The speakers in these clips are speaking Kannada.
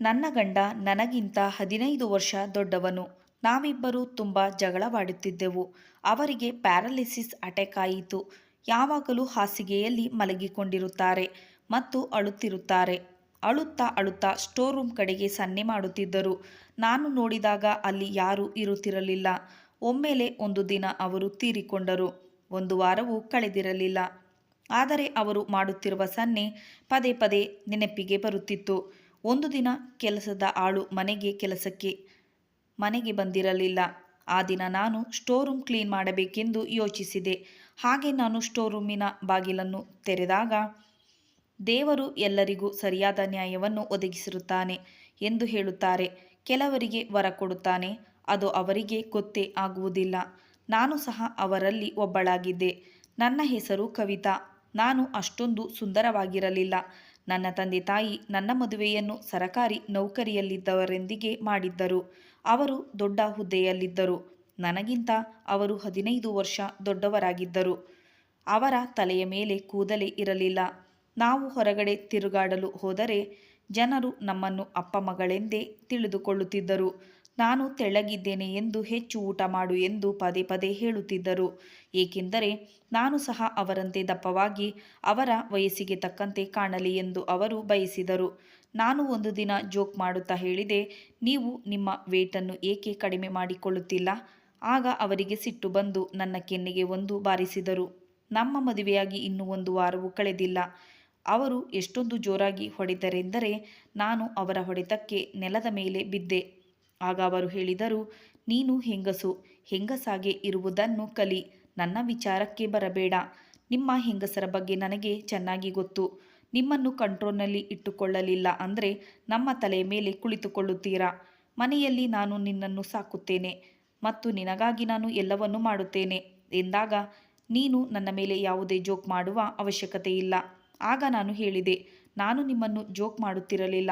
ನನ್ನ ಗಂಡ ನನಗಿಂತ ಹದಿನೈದು ವರ್ಷ ದೊಡ್ಡವನು. ನಾವಿಬ್ಬರು ತುಂಬ ಜಗಳವಾಡುತ್ತಿದ್ದೆವು. ಅವರಿಗೆ ಪ್ಯಾರಾಲಿಸಿಸ್ ಅಟ್ಯಾಕ್ ಆಯಿತು. ಯಾವಾಗಲೂ ಹಾಸಿಗೆಯಲ್ಲಿ ಮಲಗಿಕೊಂಡಿರುತ್ತಾರೆ ಮತ್ತು ಅಳುತ್ತಿರುತ್ತಾರೆ. ಅಳುತ್ತಾ ಅಳುತ್ತಾ ಸ್ಟೋರ್ ರೂಮ್ ಕಡೆಗೆ ಸನ್ನೆ ಮಾಡುತ್ತಿದ್ದರು. ನಾನು ನೋಡಿದಾಗ ಅಲ್ಲಿ ಯಾರೂ ಇರುತ್ತಿರಲಿಲ್ಲ. ಒಮ್ಮೆಲೆ ಒಂದು ದಿನ ಅವರು ತೀರಿಕೊಂಡರು. ಒಂದು ವಾರವೂ ಕಳೆದಿರಲಿಲ್ಲ. ಆದರೆ ಅವರು ಮಾಡುತ್ತಿರುವ ಸನ್ನೆ ಪದೇ ಪದೇ ನೆನಪಿಗೆ ಬರುತ್ತಿತ್ತು. ಒಂದು ದಿನ ಕೆಲಸದ ಆಳು ಮನೆಗೆ ಕೆಲಸಕ್ಕೆ, ಮನೆಗೆ ಬಂದಿರಲಿಲ್ಲ. ಆ ದಿನ ನಾನು ಸ್ಟೋರ್ ರೂಮ್ ಕ್ಲೀನ್ ಮಾಡಬೇಕೆಂದು ಯೋಚಿಸಿದೆ. ಹಾಗೆ ನಾನು ಸ್ಟೋರ್ ರೂಮಿನ ಬಾಗಿಲನ್ನು ತೆರೆದಾಗ, ದೇವರು ಎಲ್ಲರಿಗೂ ಸರಿಯಾದ ನ್ಯಾಯವನ್ನು ಒದಗಿಸಿರುತ್ತಾನೆ ಎಂದು ಹೇಳುತ್ತಾರೆ. ಕೆಲವರಿಗೆ ವರ ಕೊಡುತ್ತಾನೆ, ಅದು ಅವರಿಗೆ ಗೊತ್ತೇ ಆಗುವುದಿಲ್ಲ. ನಾನು ಸಹ ಅವರಲ್ಲಿ ಒಬ್ಬಳಾಗಿದ್ದೆ. ನನ್ನ ಹೆಸರು ಕವಿತಾ. ನಾನು ಅಷ್ಟೊಂದು ಸುಂದರವಾಗಿರಲಿಲ್ಲ. ನನ್ನ ತಂದೆ ತಾಯಿ ನನ್ನ ಮದುವೆಯನ್ನು ಸರಕಾರಿ ನೌಕರಿಯಲ್ಲಿದ್ದವರೊಂದಿಗೆ ಮಾಡಿದ್ದರು. ಅವರು ದೊಡ್ಡ ಹುದ್ದೆಯಲ್ಲಿದ್ದರು. ನನಗಿಂತ ಅವರು ಹದಿನೈದು ವರ್ಷ ದೊಡ್ಡವರಾಗಿದ್ದರು. ಅವರ ತಲೆಯ ಮೇಲೆ ಕೂದಲೇ ಇರಲಿಲ್ಲ. ನಾವು ಹೊರಗಡೆ ತಿರುಗಾಡಲು ಹೋದರೆ ಜನರು ನಮ್ಮನ್ನು ಅಪ್ಪ ಮಗಳೆಂದೇ ತಿಳಿದುಕೊಳ್ಳುತ್ತಿದ್ದರು. ನಾನು ತೆಳ್ಳಗಿದ್ದೇನೆ ಎಂದು ಹೆಚ್ಚು ಊಟ ಮಾಡು ಎಂದು ಪದೇ ಪದೇ ಹೇಳುತ್ತಿದ್ದರು. ಏಕೆಂದರೆ ನಾನು ಸಹ ಅವರಂತೆ ದಪ್ಪವಾಗಿ ಅವರ ವಯಸ್ಸಿಗೆ ತಕ್ಕಂತೆ ಕಾಣಲಿ ಎಂದು ಅವರು ಬಯಸಿದರು. ನಾನು ಒಂದು ದಿನ ಜೋಕ್ ಮಾಡುತ್ತಾ ಹೇಳಿದೆ, ನೀವು ನಿಮ್ಮ ವೇಟನ್ನು ಏಕೆ ಕಡಿಮೆ ಮಾಡಿಕೊಳ್ಳುತ್ತಿಲ್ಲ? ಆಗ ಅವರಿಗೆ ಸಿಟ್ಟು ಬಂದು ನನ್ನ ಕೆನ್ನೆಗೆ ಒಂದು ಬಾರಿಸಿದರು. ನಮ್ಮ ಮದುವೆಯಾಗಿ ಇನ್ನೂ ಒಂದು ವಾರವೂ ಕಳೆದಿಲ್ಲ. ಅವರು ಎಷ್ಟೊಂದು ಜೋರಾಗಿ ಹೊಡೆದರೆಂದರೆ ನಾನು ಅವರ ಹೊಡೆತಕ್ಕೆ ನೆಲದ ಮೇಲೆ ಬಿದ್ದೆ. ಆಗ ಅವರು ಹೇಳಿದರು, ನೀನು ಹೆಂಗಸು, ಹೆಂಗಸಾಗೆ ಇರುವುದನ್ನು ಕಲಿ. ನನ್ನ ವಿಚಾರಕ್ಕೆ ಬರಬೇಡ. ನಿಮ್ಮ ಹೆಂಗಸರ ಬಗ್ಗೆ ನನಗೆ ಚೆನ್ನಾಗಿ ಗೊತ್ತು. ನಿಮ್ಮನ್ನು ಕಂಟ್ರೋಲ್ನಲ್ಲಿ ಇಟ್ಟುಕೊಳ್ಳಲಿಲ್ಲ ಅಂದರೆ ನಮ್ಮ ತಲೆ ಮೇಲೆ ಕುಳಿತುಕೊಳ್ಳುತ್ತೀರಾ? ಮನೆಯಲ್ಲಿ ನಾನು ನಿನ್ನನ್ನು ಸಾಕುತ್ತೇನೆ ಮತ್ತು ನಿನಗಾಗಿ ನಾನು ಎಲ್ಲವನ್ನೂ ಮಾಡುತ್ತೇನೆ. ಎಂದಾಗ ನೀನು ನನ್ನ ಮೇಲೆ ಯಾವುದೇ ಜೋಕ್ ಮಾಡುವ ಅವಶ್ಯಕತೆ ಇಲ್ಲ. ಆಗ ನಾನು ಹೇಳಿದೆ, ನಾನು ನಿಮ್ಮನ್ನು ಜೋಕ್ ಮಾಡುತ್ತಿರಲಿಲ್ಲ.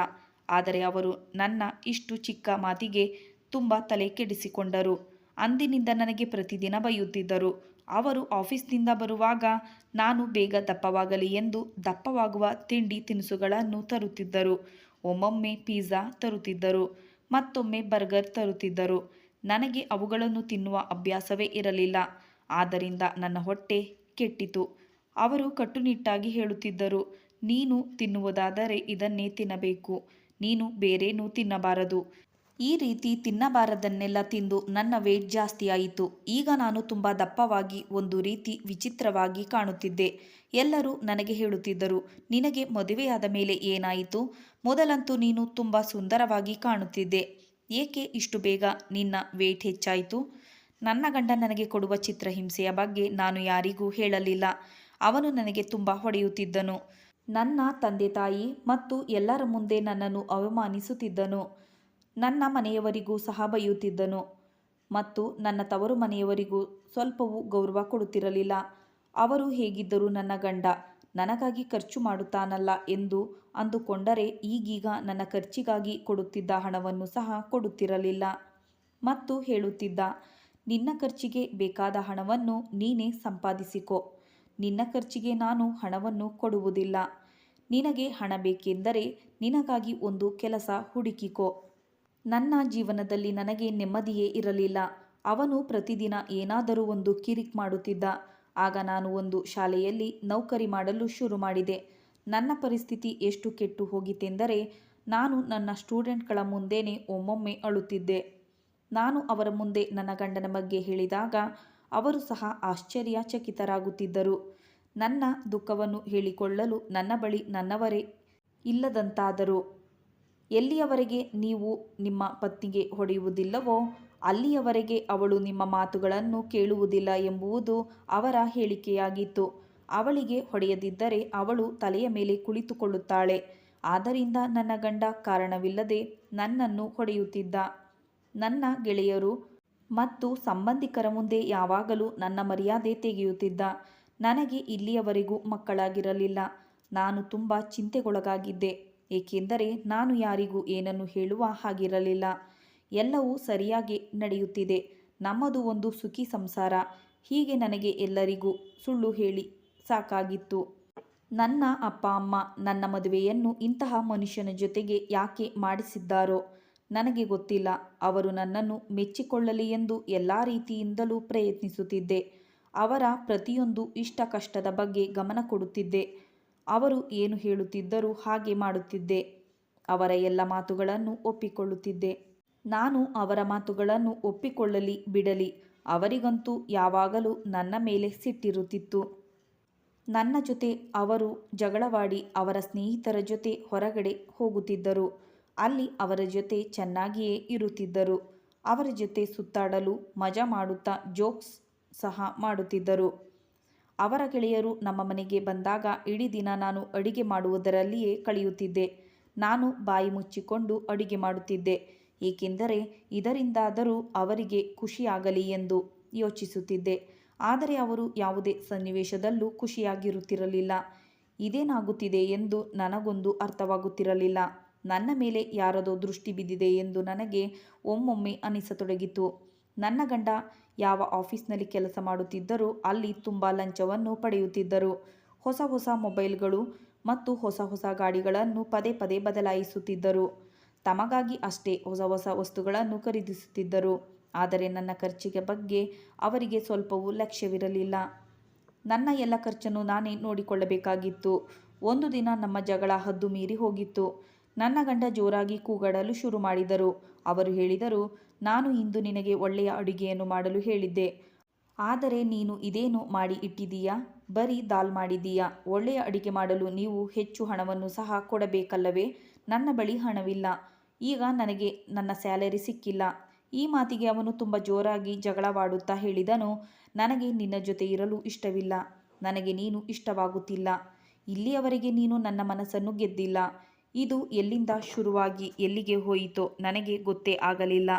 ಆದರೆ ಅವರು ನನ್ನ ಇಷ್ಟು ಚಿಕ್ಕ ಮಾತಿಗೆ ತುಂಬ ತಲೆ ಕೆಡಿಸಿಕೊಂಡರು. ಅಂದಿನಿಂದ ನನಗೆ ಪ್ರತಿದಿನ ಬೈಯುತ್ತಿದ್ದರು. ಅವರು ಆಫೀಸ್ನಿಂದ ಬರುವಾಗ, ನಾನು ಬೇಗ ದಪ್ಪವಾಗಲಿ ಎಂದು ದಪ್ಪವಾಗುವ ತಿಂಡಿ ತಿನಿಸುಗಳನ್ನು ತರುತ್ತಿದ್ದರು. ಒಮ್ಮೊಮ್ಮೆ ಪಿಜ್ಜಾ ತರುತ್ತಿದ್ದರು, ಮತ್ತೊಮ್ಮೆ ಬರ್ಗರ್ ತರುತ್ತಿದ್ದರು. ನನಗೆ ಅವುಗಳನ್ನು ತಿನ್ನುವ ಅಭ್ಯಾಸವೇ ಇರಲಿಲ್ಲ. ಆದ್ದರಿಂದ ನನ್ನ ಹೊಟ್ಟೆ ಕೆಟ್ಟಿತು. ಅವರು ಕಟ್ಟುನಿಟ್ಟಾಗಿ ಹೇಳುತ್ತಿದ್ದರು, ನೀನು ತಿನ್ನುವುದಾದರೆ ಇದನ್ನೇ ತಿನ್ನಬೇಕು. ನೀನು ಬೇರೇನೂ ತಿನ್ನಬಾರದು. ಈ ರೀತಿ ತಿನ್ನಬಾರದನ್ನೆಲ್ಲ ತಿಂದು ನನ್ನ ವೇಟ್ ಜಾಸ್ತಿ ಆಯಿತು. ಈಗ ನಾನು ತುಂಬ ದಪ್ಪವಾಗಿ ಒಂದು ರೀತಿ ವಿಚಿತ್ರವಾಗಿ ಕಾಣುತ್ತಿದ್ದೆ. ಎಲ್ಲರೂ ನನಗೆ ಹೇಳುತ್ತಿದ್ದರು, ನಿನಗೆ ಮದುವೆಯಾದ ಮೇಲೆ ಏನಾಯಿತು? ಮೊದಲಂತೂ ನೀನು ತುಂಬ ಸುಂದರವಾಗಿ ಕಾಣುತ್ತಿದ್ದೆ. ಏಕೆ ಇಷ್ಟು ಬೇಗ ನಿನ್ನ ವೇಟ್ ಹೆಚ್ಚಾಯಿತು? ನನ್ನ ಗಂಡ ನನಗೆ ಕೊಡುವ ಚಿತ್ರಹಿಂಸೆಯ ಬಗ್ಗೆ ನಾನು ಯಾರಿಗೂ ಹೇಳಲಿಲ್ಲ. ಅವನು ನನಗೆ ತುಂಬ ಹೊಡೆಯುತ್ತಿದ್ದನು. ನನ್ನ ತಂದೆ ತಾಯಿ ಮತ್ತು ಎಲ್ಲರ ಮುಂದೆ ನನ್ನನ್ನು ಅವಮಾನಿಸುತ್ತಿದ್ದನು. ನನ್ನ ಮನೆಯವರಿಗೂ ಸಹ ಬೈಯುತ್ತಿದ್ದನು. ಮತ್ತು ನನ್ನ ತವರು ಮನೆಯವರಿಗೂ ಸ್ವಲ್ಪವೂ ಗೌರವ ಕೊಡುತ್ತಿರಲಿಲ್ಲ. ಅವರು ಹೇಗಿದ್ದರೂ ನನ್ನ ಗಂಡ ನನಗಾಗಿ ಖರ್ಚು ಮಾಡುತ್ತಾನಲ್ಲ ಎಂದು ಅಂದುಕೊಂಡರೆ ಈಗೀಗ ನನ್ನ ಖರ್ಚಿಗಾಗಿ ಕೊಡುತ್ತಿದ್ದ ಹಣವನ್ನು ಸಹ ಕೊಡುತ್ತಿರಲಿಲ್ಲ. ಮತ್ತು ಹೇಳುತ್ತಿದ್ದ, ನಿನ್ನ ಖರ್ಚಿಗೆ ಬೇಕಾದ ಹಣವನ್ನು ನೀನೇ ಸಂಪಾದಿಸಿಕೊ. ನಿನ್ನ ಖರ್ಚಿಗೆ ನಾನು ಹಣವನ್ನು ಕೊಡುವುದಿಲ್ಲ. ನಿನಗೆ ಹಣ ಬೇಕೆಂದರೆ ನಿನಗಾಗಿ ಒಂದು ಕೆಲಸ ಹುಡುಕಿಕೊ. ನನ್ನ ಜೀವನದಲ್ಲಿ ನನಗೆ ನೆಮ್ಮದಿಯೇ ಇರಲಿಲ್ಲ. ಅವನು ಪ್ರತಿದಿನ ಏನಾದರೂ ಒಂದು ಕಿರಿಕ್ ಮಾಡುತ್ತಿದ್ದ. ಆಗ ನಾನು ಒಂದು ಶಾಲೆಯಲ್ಲಿ ನೌಕರಿ ಮಾಡಲು ಶುರು ಮಾಡಿದೆ. ನನ್ನ ಪರಿಸ್ಥಿತಿ ಎಷ್ಟು ಕೆಟ್ಟು ಹೋಗಿತೆಂದರೆ ನಾನು ನನ್ನ ಸ್ಟೂಡೆಂಟ್ಗಳ ಮುಂದೆನೇ ಒಮ್ಮೊಮ್ಮೆ ಅಳುತ್ತಿದ್ದೆ. ನಾನು ಅವರ ಮುಂದೆ ನನ್ನ ಗಂಡನ ಬಗ್ಗೆ ಹೇಳಿದಾಗ, ಅವರು ಸಹ ಆಶ್ಚರ್ಯಚಕಿತರಾಗುತ್ತಿದ್ದರು. ನನ್ನ ದುಃಖವನ್ನು ಹೇಳಿಕೊಳ್ಳಲು ನನ್ನ ಬಳಿ ನನ್ನವರೇ ಇಲ್ಲದಂತಾದರು. ಎಲ್ಲಿಯವರೆಗೆ ನೀವು ನಿಮ್ಮ ಪತ್ನಿಗೆ ಹೊಡೆಯುವುದಿಲ್ಲವೋ, ಅಲ್ಲಿಯವರೆಗೆ ಅವಳು ನಿಮ್ಮ ಮಾತುಗಳನ್ನು ಕೇಳುವುದಿಲ್ಲ ಎಂಬುವುದು ಅವರ ಹೇಳಿಕೆಯಾಗಿತ್ತು. ಅವಳಿಗೆ ಹೊಡೆಯದಿದ್ದರೆ ಅವಳು ತಲೆಯ ಮೇಲೆ ಕುಳಿತುಕೊಳ್ಳುತ್ತಾಳೆ. ಆದ್ದರಿಂದ ನನ್ನ ಗಂಡ ಕಾರಣವಿಲ್ಲದೆ ನನ್ನನ್ನು ಹೊಡೆಯುತ್ತಿದ್ದ. ನನ್ನ ಗೆಳೆಯರು ಮತ್ತು ಸಂಬಂಧಿಕರ ಮುಂದೆ ಯಾವಾಗಲೂ ನನ್ನ ಮರ್ಯಾದೆ ತೆಗೆಯುತ್ತಿದ್ದ. ನನಗೆ ಇಲ್ಲಿಯವರೆಗೂ ಮಕ್ಕಳಾಗಿರಲಿಲ್ಲ. ನಾನು ತುಂಬ ಚಿಂತೆಗೊಳಗಾಗಿದ್ದೆ. ಏಕೆಂದರೆ ನಾನು ಯಾರಿಗೂ ಏನನ್ನು ಹೇಳುವ ಹಾಗಿರಲಿಲ್ಲ. ಎಲ್ಲವೂ ಸರಿಯಾಗಿ ನಡೆಯುತ್ತಿದೆ. ನಮ್ಮದು ಒಂದು ಸುಖಿ ಸಂಸಾರ. ಹೀಗೆ ನನಗೆ ಎಲ್ಲರಿಗೂ ಸುಳ್ಳು ಹೇಳಿ ಸಾಕಾಗಿತ್ತು. ನನ್ನ ಅಪ್ಪ, ಅಮ್ಮ, ನನ್ನ ಮದುವೆಯನ್ನು ಇಂತಹ ಮನುಷ್ಯನ ಜೊತೆಗೆ ಯಾಕೆ ಮಾಡಿಸಿದ್ದಾರೋ ನನಗೆ ಗೊತ್ತಿಲ್ಲ. ಅವರು ನನ್ನನ್ನು ಮೆಚ್ಚಿಕೊಳ್ಳಲಿ ಎಂದು ಎಲ್ಲ ರೀತಿಯಿಂದಲೂ ಪ್ರಯತ್ನಿಸುತ್ತಿದ್ದೆ. ಅವರ ಪ್ರತಿಯೊಂದು ಇಷ್ಟ ಕಷ್ಟದ ಬಗ್ಗೆ ಗಮನ ಕೊಡುತ್ತಿದ್ದೆ. ಅವರು ಏನು ಹೇಳುತ್ತಿದ್ದರೂ ಹಾಗೆ ಮಾಡುತ್ತಿದ್ದೆ. ಅವರ ಎಲ್ಲ ಮಾತುಗಳನ್ನು ಒಪ್ಪಿಕೊಳ್ಳುತ್ತಿದ್ದೆ. ನಾನು ಅವರ ಮಾತುಗಳನ್ನು ಒಪ್ಪಿಕೊಳ್ಳಲಿ ಬಿಡಲಿ. ಅವರಿಗಂತೂ ಯಾವಾಗಲೂ ನನ್ನ ಮೇಲೆ ಸಿಟ್ಟಿರುತ್ತಿತ್ತು. ನನ್ನ ಜೊತೆ ಅವರು ಜಗಳವಾಡಿ ಅವರ ಸ್ನೇಹಿತರ ಜೊತೆ ಹೊರಗಡೆ ಹೋಗುತ್ತಿದ್ದರು. ಅಲ್ಲಿ ಅವರ ಜೊತೆ ಚೆನ್ನಾಗಿಯೇ ಇರುತ್ತಿದ್ದರು. ಅವರ ಜೊತೆ ಸುತ್ತಾಡಲು ಮಜಾ ಮಾಡುತ್ತಾ ಜೋಕ್ಸ್ ಸಹ ಮಾಡುತ್ತಿದ್ದರು. ಅವರ ಗೆಳೆಯರು ನಮ್ಮ ಮನೆಗೆ ಬಂದಾಗ ಇಡೀ ದಿನ ನಾನು ಅಡಿಗೆ ಮಾಡುವುದರಲ್ಲಿಯೇ ಕಳೆಯುತ್ತಿದ್ದೆ. ನಾನು ಬಾಯಿ ಮುಚ್ಚಿಕೊಂಡು ಅಡಿಗೆ ಮಾಡುತ್ತಿದ್ದೆ. ಏಕೆಂದರೆ ಇದರಿಂದಾದರೂ ಅವರಿಗೆ ಖುಷಿಯಾಗಲಿ ಎಂದು ಯೋಚಿಸುತ್ತಿದ್ದೆ. ಆದರೆ ಅವರು ಯಾವುದೇ ಸನ್ನಿವೇಶದಲ್ಲೂ ಖುಷಿಯಾಗಿರುತ್ತಿರಲಿಲ್ಲ. ಇದೇನಾಗುತ್ತಿದೆ ಎಂದು ನನಗೊಂದು ಅರ್ಥವಾಗುತ್ತಿರಲಿಲ್ಲ. ನನ್ನ ಮೇಲೆ ಯಾರದೋ ದೃಷ್ಟಿ ಬಿದ್ದಿದೆ ಎಂದು ನನಗೆ ಒಮ್ಮೊಮ್ಮೆ ಅನಿಸತೊಡಗಿತು. ನನ್ನ ಗಂಡ ಯಾವ ಆಫೀಸ್ನಲ್ಲಿ ಕೆಲಸ ಮಾಡುತ್ತಿದ್ದರೂ ಅಲ್ಲಿ ತುಂಬ ಲಂಚವನ್ನು ಪಡೆಯುತ್ತಿದ್ದರು. ಹೊಸ ಹೊಸ ಮೊಬೈಲ್ಗಳು ಮತ್ತು ಹೊಸ ಹೊಸ ಗಾಡಿಗಳನ್ನು ಪದೇ ಪದೇ ಬದಲಾಯಿಸುತ್ತಿದ್ದರು. ತಮಗಾಗಿ ಅಷ್ಟೇ ಹೊಸ ಹೊಸ ವಸ್ತುಗಳನ್ನು ಖರೀದಿಸುತ್ತಿದ್ದರು. ಆದರೆ ನನ್ನ ಖರ್ಚಿಗೆ ಬಗ್ಗೆ ಅವರಿಗೆ ಸ್ವಲ್ಪವೂ ಲಕ್ಷ್ಯವಿರಲಿಲ್ಲ. ನನ್ನ ಎಲ್ಲ ಖರ್ಚನ್ನು ನಾನೇ ನೋಡಿಕೊಳ್ಳಬೇಕಾಗಿತ್ತು. ಒಂದು ದಿನ ನಮ್ಮ ಜಗಳ ಹದ್ದು ಮೀರಿ ಹೋಗಿತ್ತು. ನನ್ನ ಗಂಡ ಜೋರಾಗಿ ಕೂಗಾಡಲು ಶುರು ಮಾಡಿದರು. ಅವರು ಹೇಳಿದರು ನಾನು ಇಂದು ನಿನಗೆ ಒಳ್ಳೆಯ ಅಡುಗೆಯನ್ನು ಮಾಡಲು ಹೇಳಿದ್ದೆ. ಆದರೆ ನೀನು ಇದೇನು ಮಾಡಿ ಇಟ್ಟಿದೀಯಾ ಬರೀ ದಾಲ್ ಮಾಡಿದೀಯಾ ಒಳ್ಳೆಯ ಅಡಿಗೆ ಮಾಡಲು ನೀವು ಹೆಚ್ಚು ಹಣವನ್ನು ಸಹ ಕೊಡಬೇಕಲ್ಲವೇ? ನನ್ನ ಬಳಿ ಹಣವಿಲ್ಲ. ಈಗ ನನಗೆ ನನ್ನ ಸ್ಯಾಲರಿ ಸಿಕ್ಕಿಲ್ಲ. ಈ ಮಾತಿಗೆ ಅವನು ತುಂಬ ಜೋರಾಗಿ ಜಗಳವಾಡುತ್ತಾ ಹೇಳಿದನು. ನನಗೆ ನಿನ್ನ ಜೊತೆ ಇರಲು ಇಷ್ಟವಿಲ್ಲ. ನನಗೆ ನೀನು ಇಷ್ಟವಾಗುತ್ತಿಲ್ಲ. ಇಲ್ಲಿಯವರೆಗೆ ನೀನು ನನ್ನ ಮನಸ್ಸನ್ನು ಗೆದ್ದಿಲ್ಲ. ಇದು ಎಲ್ಲಿಂದ ಶುರುವಾಗಿ ಎಲ್ಲಿಗೆ ಹೋಯಿತೋ ನನಗೆ ಗೊತ್ತೇ ಆಗಲಿಲ್ಲ.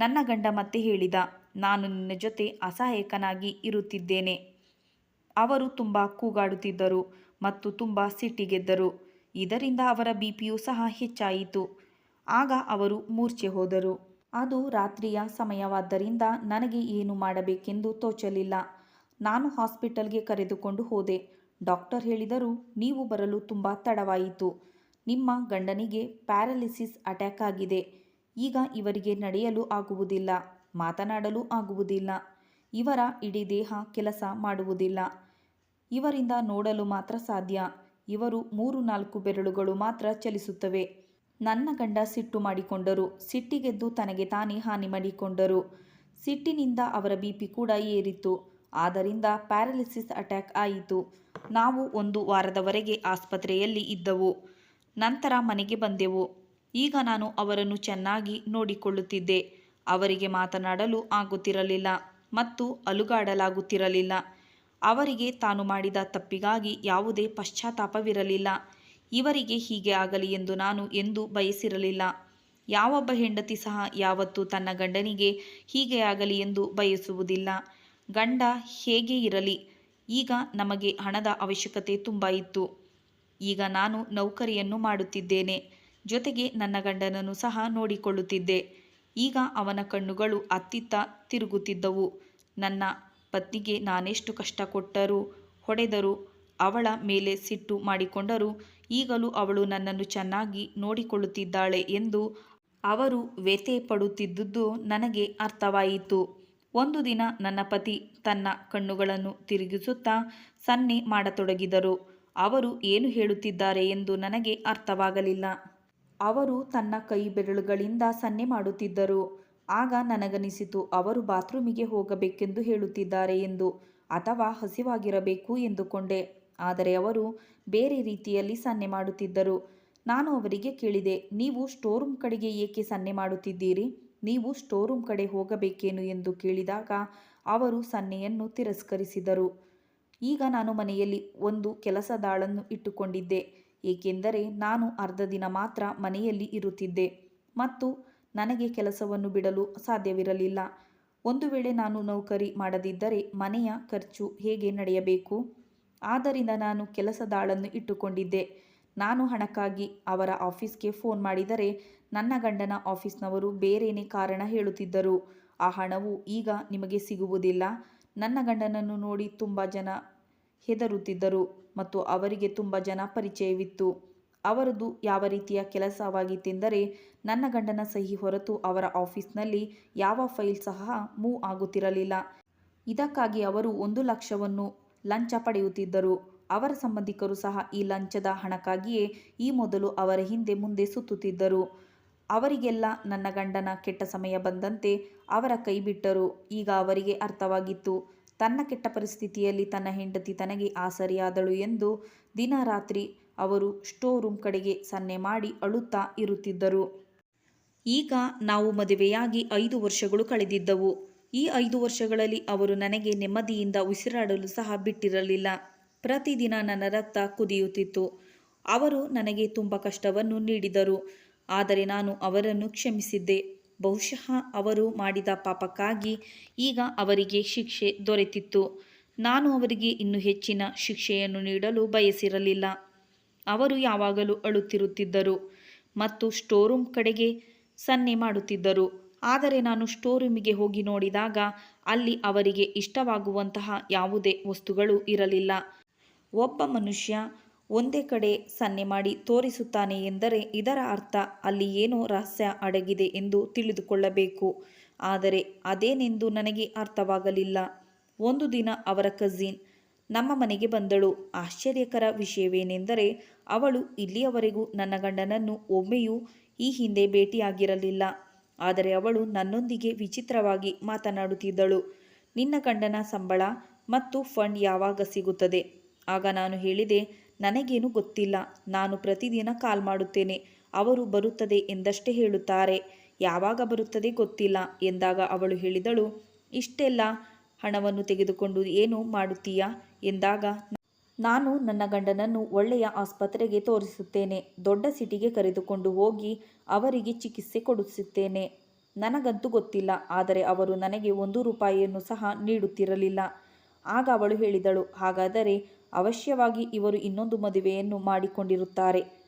ನನ್ನ ಗಂಡ ಮತ್ತೆ ಹೇಳಿದ, ನಾನು ನಿನ್ನ ಜೊತೆ ಅಸಹಾಯಕನಾಗಿ ಇರುತ್ತಿದ್ದೇನೆ. ಅವರು ತುಂಬ ಕೂಗಾಡುತ್ತಿದ್ದರು ಮತ್ತು ತುಂಬ ಸಿಟ್ಟಿಗೆದ್ದರು ಇದರಿಂದ ಅವರ ಬಿ ಪಿಯು ಸಹ ಹೆಚ್ಚಾಯಿತು. ಆಗ ಅವರು ಮೂರ್ಛೆ ಹೋದರು. ಅದು ರಾತ್ರಿಯ ಸಮಯವಾದ್ದರಿಂದ ನನಗೆ ಏನು ಮಾಡಬೇಕೆಂದು ತೋಚಲಿಲ್ಲ. ನಾನು ಹಾಸ್ಪಿಟಲ್ಗೆ ಕರೆದುಕೊಂಡು ಹೋದೆ. ಡಾಕ್ಟರ್ ಹೇಳಿದರು, ನೀವು ಬರಲು ತುಂಬ ತಡವಾಯಿತು. ನಿಮ್ಮ ಗಂಡನಿಗೆ ಪ್ಯಾರಾಲಿಸಿಸ್ ಅಟ್ಯಾಕ್ ಆಗಿದೆ. ಈಗ ಇವರಿಗೆ ನಡೆಯಲು ಆಗುವುದಿಲ್ಲ, ಮಾತನಾಡಲು ಆಗುವುದಿಲ್ಲ. ಇವರ ಇಡೀ ದೇಹ ಕೆಲಸ ಮಾಡುವುದಿಲ್ಲ. ಇವರಿಂದ ನೋಡಲು ಮಾತ್ರ ಸಾಧ್ಯ. ಇವರು ಮೂರು ನಾಲ್ಕು ಬೆರಳುಗಳು ಮಾತ್ರ ಚಲಿಸುತ್ತವೆ. ನನ್ನ ಗಂಡ ಸಿಟ್ಟು ಮಾಡಿಕೊಂಡರು. ಸಿಟ್ಟಿಗೆದ್ದು ತನಗೆ ತಾನೇ ಹಾನಿ ಮಾಡಿಕೊಂಡರು. ಸಿಟ್ಟಿನಿಂದ ಅವರ ಬಿ ಪಿ ಕೂಡ ಏರಿತು ಆದ್ದರಿಂದ ಪ್ಯಾರಾಲಿಸಿಸ್ ಅಟ್ಯಾಕ್ ಆಯಿತು. ನಾವು ಒಂದು ವಾರದವರೆಗೆ ಆಸ್ಪತ್ರೆಯಲ್ಲಿ ಇದ್ದವು. ನಂತರ ಮನೆಗೆ ಬಂದೆವು. ಈಗ ನಾನು ಅವರನ್ನು ಚೆನ್ನಾಗಿ ನೋಡಿಕೊಳ್ಳುತ್ತಿದ್ದೆ. ಅವರಿಗೆ ಮಾತನಾಡಲು ಆಗುತ್ತಿರಲಿಲ್ಲ ಮತ್ತು ಅಲುಗಾಡಲಾಗುತ್ತಿರಲಿಲ್ಲ. ಅವರಿಗೆ ತಾನು ಮಾಡಿದ ತಪ್ಪಿಗಾಗಿ ಯಾವುದೇ ಪಶ್ಚಾತ್ತಾಪವಿರಲಿಲ್ಲ. ಇವರಿಗೆ ಹೀಗೆ ಆಗಲಿ ಎಂದು ನಾನು ಎಂದೂ ಬಯಸಿರಲಿಲ್ಲ. ಯಾವೊಬ್ಬ ಹೆಂಡತಿ ಸಹ ಯಾವತ್ತೂ ತನ್ನ ಗಂಡನಿಗೆ ಹೀಗೆ ಆಗಲಿ ಎಂದು ಬಯಸುವುದಿಲ್ಲ. ಗಂಡ ಹೇಗೆ ಇರಲಿ, ಈಗ ನಮಗೆ ಹಣದ ಅವಶ್ಯಕತೆ ತುಂಬ ಇತ್ತು. ಈಗ ನಾನು ನೌಕರಿಯನ್ನು ಮಾಡುತ್ತಿದ್ದೇನೆ. ಜೊತೆಗೆ ನನ್ನ ಗಂಡನನ್ನು ಸಹ ನೋಡಿಕೊಳ್ಳುತ್ತಿದ್ದೆ. ಈಗ ಅವನ ಕಣ್ಣುಗಳು ಅತ್ತಿತ್ತ ತಿರುಗುತ್ತಿದ್ದವು. ನನ್ನ ಪತ್ನಿಗೆ ನಾನೆಷ್ಟು ಕಷ್ಟ ಕೊಟ್ಟರೂ ಹೊಡೆದರೂ ಅವಳ ಮೇಲೆ ಸಿಟ್ಟು ಮಾಡಿಕೊಂಡರೂ ಈಗಲೂ ಅವಳು ನನ್ನನ್ನು ಚೆನ್ನಾಗಿ ನೋಡಿಕೊಳ್ಳುತ್ತಿದ್ದಾಳೆ ಎಂದು ಅವರು ವ್ಯಥೆ ಪಡುತ್ತಿದ್ದುದು ನನಗೆ ಅರ್ಥವಾಯಿತು. ಒಂದು ದಿನ ನನ್ನ ಪತಿ ತನ್ನ ಕಣ್ಣುಗಳನ್ನು ತಿರುಗಿಸುತ್ತಾ ಸನ್ನೆ ಮಾಡತೊಡಗಿದರು. ಅವರು ಏನು ಹೇಳುತ್ತಿದ್ದಾರೆ ಎಂದು ನನಗೆ ಅರ್ಥವಾಗಲಿಲ್ಲ. ಅವರು ತನ್ನ ಕೈ ಬೆರಳುಗಳಿಂದ ಸನ್ನೆ ಮಾಡುತ್ತಿದ್ದರು. ಆಗ ನನಗನಿಸಿತು, ಅವರು ಬಾತ್ರೂಮಿಗೆ ಹೋಗಬೇಕೆಂದು ಹೇಳುತ್ತಿದ್ದಾರೆ ಎಂದು, ಅಥವಾ ಹಸಿವಾಗಿರಬೇಕು ಎಂದುಕೊಂಡೆ. ಆದರೆ ಅವರು ಬೇರೆ ರೀತಿಯಲ್ಲಿ ಸನ್ನೆ ಮಾಡುತ್ತಿದ್ದರು. ನಾನು ಅವರಿಗೆ ಕೇಳಿದೆ, ನೀವು ಸ್ಟೋರೂಮ್ ಕಡೆಗೆ ಏಕೆ ಸನ್ನೆ ಮಾಡುತ್ತಿದ್ದೀರಿ? ನೀವು ಸ್ಟೋರೂಮ್ ಕಡೆ ಹೋಗಬೇಕೇನು ಎಂದು ಕೇಳಿದಾಗ ಅವರು ಸನ್ನೆಯನ್ನು ತಿರಸ್ಕರಿಸಿದರು. ಈಗ ನಾನು ಮನೆಯಲ್ಲಿ ಒಂದು ಕೆಲಸದಾಳನ್ನು ಇಟ್ಟುಕೊಂಡಿದ್ದೆ. ಏಕೆಂದರೆ ನಾನು ಅರ್ಧ ದಿನ ಮಾತ್ರ ಮನೆಯಲ್ಲಿ ಇರುತ್ತಿದ್ದೆ ಮತ್ತು ನನಗೆ ಕೆಲಸವನ್ನು ಬಿಡಲು ಸಾಧ್ಯವಿರಲಿಲ್ಲ. ಒಂದು ವೇಳೆ ನಾನು ನೌಕರಿ ಮಾಡದಿದ್ದರೆ ಮನೆಯ ಖರ್ಚು ಹೇಗೆ ನಡೆಯಬೇಕು? ಆದ್ದರಿಂದ ನಾನು ಕೆಲಸದಾಳನ್ನು ಇಟ್ಟುಕೊಂಡಿದ್ದೆ. ನಾನು ಹಣಕ್ಕಾಗಿ ಅವರ ಆಫೀಸ್ಗೆ ಫೋನ್ ಮಾಡಿದರೆ ನನ್ನ ಗಂಡನ ಆಫೀಸ್ನವರು ಬೇರೇನೇ ಕಾರಣ ಹೇಳುತ್ತಿದ್ದರು. ಆ ಹಣವು ಈಗ ನಿಮಗೆ ಸಿಗುವುದಿಲ್ಲ. ನನ್ನ ಗಂಡನನ್ನು ನೋಡಿ ತುಂಬ ಜನ ಹೆದರುತ್ತಿದ್ದರು ಮತ್ತು ಅವರಿಗೆ ತುಂಬ ಜನ ಪರಿಚಯವಿತ್ತು. ಅವರದು ಯಾವ ರೀತಿಯ ಕೆಲಸವಾಗಿತ್ತೆಂದರೆ ನನ್ನ ಗಂಡನ ಸಹಿ ಹೊರತು ಅವರ ಆಫೀಸ್ನಲ್ಲಿ ಯಾವ ಫೈಲ್ ಸಹ ಮೂವ್ ಆಗುತ್ತಿರಲಿಲ್ಲ. ಇದಕ್ಕಾಗಿ ಅವರು ಒಂದು ಲಕ್ಷವನ್ನು ಲಂಚ ಪಡೆಯುತ್ತಿದ್ದರು. ಅವರ ಸಂಬಂಧಿಕರು ಸಹ ಈ ಲಂಚದ ಹಣಕ್ಕಾಗಿಯೇ ಈ ಮೊದಲು ಅವರ ಹಿಂದೆ ಮುಂದೆ ಸುತ್ತುತ್ತಿದ್ದರು. ಅವರಿಗೆಲ್ಲ ನನ್ನ ಗಂಡನ ಕೆಟ್ಟ ಸಮಯ ಬಂದಂತೆ ಅವರ ಕೈ ಬಿಟ್ಟರು. ಈಗ ಅವರಿಗೆ ಅರ್ಥವಾಗಿತ್ತು. ತನ್ನ ಕೆಟ್ಟ ಪರಿಸ್ಥಿತಿಯಲ್ಲಿ ತನ್ನ ಹೆಂಡತಿ ತನಗೆ ಆಸರಿಯಾದಳು ಎಂದು ದಿನ ರಾತ್ರಿ ಅವರು ಸ್ಟೋರ್ ರೂಮ್ ಕಡೆಗೆ ಸನ್ನೆ ಮಾಡಿ ಅಳುತ್ತಾ ಇರುತ್ತಿದ್ದರು. ಈಗ ನಾವು ಮದುವೆಯಾಗಿ ಐದು ವರ್ಷಗಳು ಕಳೆದಿದ್ದವು. ಈ ಐದು ವರ್ಷಗಳಲ್ಲಿ ಅವರು ನನಗೆ ನೆಮ್ಮದಿಯಿಂದ ಉಸಿರಾಡಲು ಸಹ ಬಿಟ್ಟಿರಲಿಲ್ಲ. ಪ್ರತಿದಿನ ನನ್ನ ರಕ್ತ ಕುದಿಯುತ್ತಿತ್ತು. ಅವರು ನನಗೆ ತುಂಬ ಕಷ್ಟವನ್ನು ನೀಡಿದರು. ಆದರೆ ನಾನು ಅವರನ್ನು ಕ್ಷಮಿಸಿದ್ದೆ. ಬಹುಶಃ ಅವರು ಮಾಡಿದ ಪಾಪಕ್ಕಾಗಿ ಈಗ ಅವರಿಗೆ ಶಿಕ್ಷೆ ದೊರೆತಿತ್ತು. ನಾನು ಅವರಿಗೆ ಇನ್ನು ಹೆಚ್ಚಿನ ಶಿಕ್ಷೆಯನ್ನು ನೀಡಲು ಬಯಸಿರಲಿಲ್ಲ. ಅವರು ಯಾವಾಗಲೂ ಅಳುತ್ತಿರುತ್ತಿದ್ದರು ಮತ್ತು ಸ್ಟೋರೂಮ್ ಕಡೆಗೆ ಸನ್ನೆ ಮಾಡುತ್ತಿದ್ದರು. ಆದರೆ ನಾನು ಸ್ಟೋರೂಮಿಗೆ ಹೋಗಿ ನೋಡಿದಾಗ ಅಲ್ಲಿ ಅವರಿಗೆ ಇಷ್ಟವಾಗುವಂತಹ ಯಾವುದೇ ವಸ್ತುಗಳು ಇರಲಿಲ್ಲ. ಒಬ್ಬ ಮನುಷ್ಯ ಒಂದೇ ಕಡೆ ಸನ್ನೆ ಮಾಡಿ ತೋರಿಸುತ್ತಾನೆ ಎಂದರೆ ಇದರ ಅರ್ಥ ಅಲ್ಲಿ ಏನೋ ರಹಸ್ಯ ಅಡಗಿದೆ ಎಂದು ತಿಳಿದುಕೊಳ್ಳಬೇಕು. ಆದರೆ ಅದೇನೆಂದು ನನಗೆ ಅರ್ಥವಾಗಲಿಲ್ಲ. ಒಂದು ದಿನ ಅವರ ಕಝಿನ್ ನಮ್ಮ ಮನೆಗೆ ಬಂದಳು. ಆಶ್ಚರ್ಯಕರ ವಿಷಯವೇನೆಂದರೆ ಅವಳು ಇಲ್ಲಿಯವರೆಗೂ ನನ್ನ ಗಂಡನನ್ನು ಒಮ್ಮೆಯೂ ಈ ಹಿಂದೆ ಭೇಟಿಯಾಗಿರಲಿಲ್ಲ. ಆದರೆ ಅವಳು ನನ್ನೊಂದಿಗೆ ವಿಚಿತ್ರವಾಗಿ ಮಾತನಾಡುತ್ತಿದ್ದಳು. ನಿನ್ನ ಗಂಡನ ಸಂಬಳ ಮತ್ತು ಫಂಡ್ ಯಾವಾಗ ಸಿಗುತ್ತದೆ? ಆಗ ನಾನು ಹೇಳಿದೆ ನನಗೇನು ಗೊತ್ತಿಲ್ಲ. ನಾನು ಪ್ರತಿದಿನ ಕಾಲ್ ಮಾಡುತ್ತೇನೆ. ಅವರು ಬರುತ್ತದೆ ಎಂದಷ್ಟೇ ಹೇಳುತ್ತಾರೆ. ಯಾವಾಗ ಬರುತ್ತದೆ ಗೊತ್ತಿಲ್ಲ ಎಂದಾಗ ಅವಳು ಹೇಳಿದಳು, ಇಷ್ಟೆಲ್ಲ ಹಣವನ್ನು ತೆಗೆದುಕೊಂಡು ಏನು ಮಾಡುತ್ತೀಯಾ ಎಂದಾಗ, ನಾನು ನನ್ನ ಗಂಡನನ್ನು ಒಳ್ಳೆಯ ಆಸ್ಪತ್ರೆಗೆ ತೋರಿಸುತ್ತೇನೆ. ದೊಡ್ಡ ಸಿಟಿಗೆ ಕರೆದುಕೊಂಡು ಹೋಗಿ ಅವರಿಗೆ ಚಿಕಿತ್ಸೆ ಕೊಡಿಸುತ್ತೇನೆ. ನನಗಂತೂ ಗೊತ್ತಿಲ್ಲ, ಆದರೆ ಅವರು ನನಗೆ ಒಂದು ರೂಪಾಯಿಯನ್ನು ಸಹ ನೀಡುತ್ತಿರಲಿಲ್ಲ. ಆಗ ಅವಳು ಹೇಳಿದಳು, ಹಾಗಾದರೆ ಅವಶ್ಯವಾಗಿ ಇವರು ಇನ್ನೊಂದು ಮದುವೆಯನ್ನು ಮಾಡಿಕೊಂಡಿರುತ್ತಾರೆ.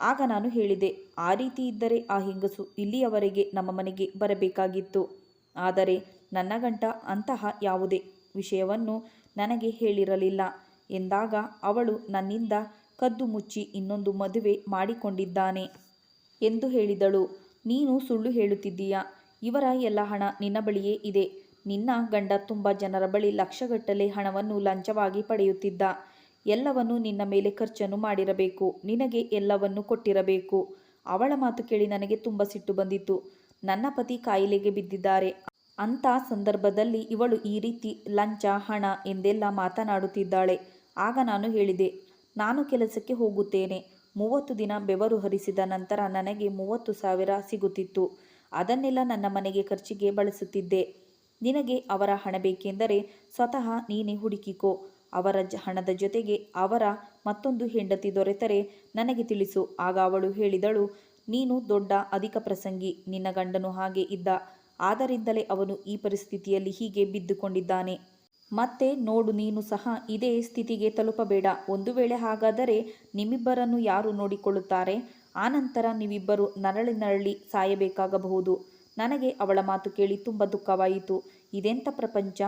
ಆಗ ನಾನು ಹೇಳಿದೆ, ಆ ರೀತಿ ಇದ್ದರೆ ಆ ಹೆಂಗಸು ಇಲ್ಲಿಯವರೆಗೆ ನಮ್ಮ ಮನೆಗೆ ಬರಬೇಕಾಗಿತ್ತು. ಆದರೆ ನನ್ನ ಗಂಟ ಅಂತಹ ಯಾವುದೇ ವಿಷಯವನ್ನು ನನಗೆ ಹೇಳಿರಲಿಲ್ಲ. ಎಂದಾಗ ಅವಳು ನನ್ನಿಂದ ಕದ್ದು ಮುಚ್ಚಿ ಇನ್ನೊಂದು ಮದುವೆ ಮಾಡಿಕೊಂಡಿದ್ದಾನೆ ಎಂದು ಹೇಳಿದಳು. ನೀನು ಸುಳ್ಳು ಹೇಳುತ್ತಿದ್ದೀಯಾ? ಇವರ ಎಲ್ಲ ಹಣ ನಿನ್ನ ಬಳಿಯೇ ಇದೆ. ನಿನ್ನ ಗಂಡ ತುಂಬ ಜನರ ಬಳಿ ಲಕ್ಷಗಟ್ಟಲೆ ಹಣವನ್ನು ಲಂಚವಾಗಿ ಪಡೆಯುತ್ತಿದ್ದ. ಎಲ್ಲವನ್ನು ನಿನ್ನ ಮೇಲೆ ಖರ್ಚನ್ನು ಮಾಡಿರಬೇಕು. ನಿನಗೆ ಎಲ್ಲವನ್ನು ಕೊಟ್ಟಿರಬೇಕು. ಅವಳ ಮಾತು ಕೇಳಿ ನನಗೆ ತುಂಬ ಸಿಟ್ಟು ಬಂದಿತ್ತು. ನನ್ನ ಪತಿ ಕಾಯಿಲೆಗೆ ಬಿದ್ದಿದ್ದಾರೆ. ಅಂಥ ಸಂದರ್ಭದಲ್ಲಿ ಇವಳು ಈ ರೀತಿ ಲಂಚ, ಹಣ ಎಂದೆಲ್ಲ ಮಾತನಾಡುತ್ತಿದ್ದಾಳೆ. ಆಗ ನಾನು ಹೇಳಿದೆ, ನಾನು ಕೆಲಸಕ್ಕೆ ಹೋಗುತ್ತೇನೆ. ಮೂವತ್ತು ದಿನ ಬೆವರು ಹರಿಸಿದ ನಂತರ ನನಗೆ ಮೂವತ್ತು ಸಾವಿರ ಸಿಗುತ್ತಿತ್ತು. ಅದನ್ನೆಲ್ಲ ನನ್ನ ಮನೆಗೆ ಖರ್ಚಿಗೆ ಬಳಸುತ್ತಿದ್ದೆ. ನಿನಗೆ ಅವರ ಹಣ ಬೇಕೆಂದರೆ ಸ್ವತಃ ನೀನೇ ಹುಡುಕಿಕೋ. ಅವರ ಹಣದ ಜೊತೆಗೆ ಅವರ ಮತ್ತೊಂದು ಹೆಂಡತಿ ದೊರೆತರೆ ನನಗೆ ತಿಳಿಸು. ಆಗ ಅವಳು ಹೇಳಿದಳು, ನೀನು ದೊಡ್ಡ ಅಧಿಕ ಪ್ರಸಂಗಿ, ನಿನ್ನ ಗಂಡನು ಹಾಗೆ ಇದ್ದ. ಆದ್ದರಿಂದಲೇ ಅವನು ಈ ಪರಿಸ್ಥಿತಿಯಲ್ಲಿ ಹೀಗೆ ಬಿದ್ದುಕೊಂಡಿದ್ದಾನೆ. ಮತ್ತೆ ನೋಡು, ನೀನು ಸಹ ಇದೇ ಸ್ಥಿತಿಗೆ ತಲುಪಬೇಡ. ಒಂದು ವೇಳೆ ಹಾಗಾದರೆ ನಿಮ್ಮಿಬ್ಬರನ್ನು ಯಾರು ನೋಡಿಕೊಳ್ಳುತ್ತಾರೆ? ಆನಂತರ ನೀವಿಬ್ಬರು ನರಳಿ ನರಳಿ ಸಾಯಬೇಕಾಗಬಹುದು. ನನಗೆ ಅವಳ ಮಾತು ಕೇಳಿ ತುಂಬ ದುಃಖವಾಯಿತು. ಇದೆಂಥ ಪ್ರಪಂಚ?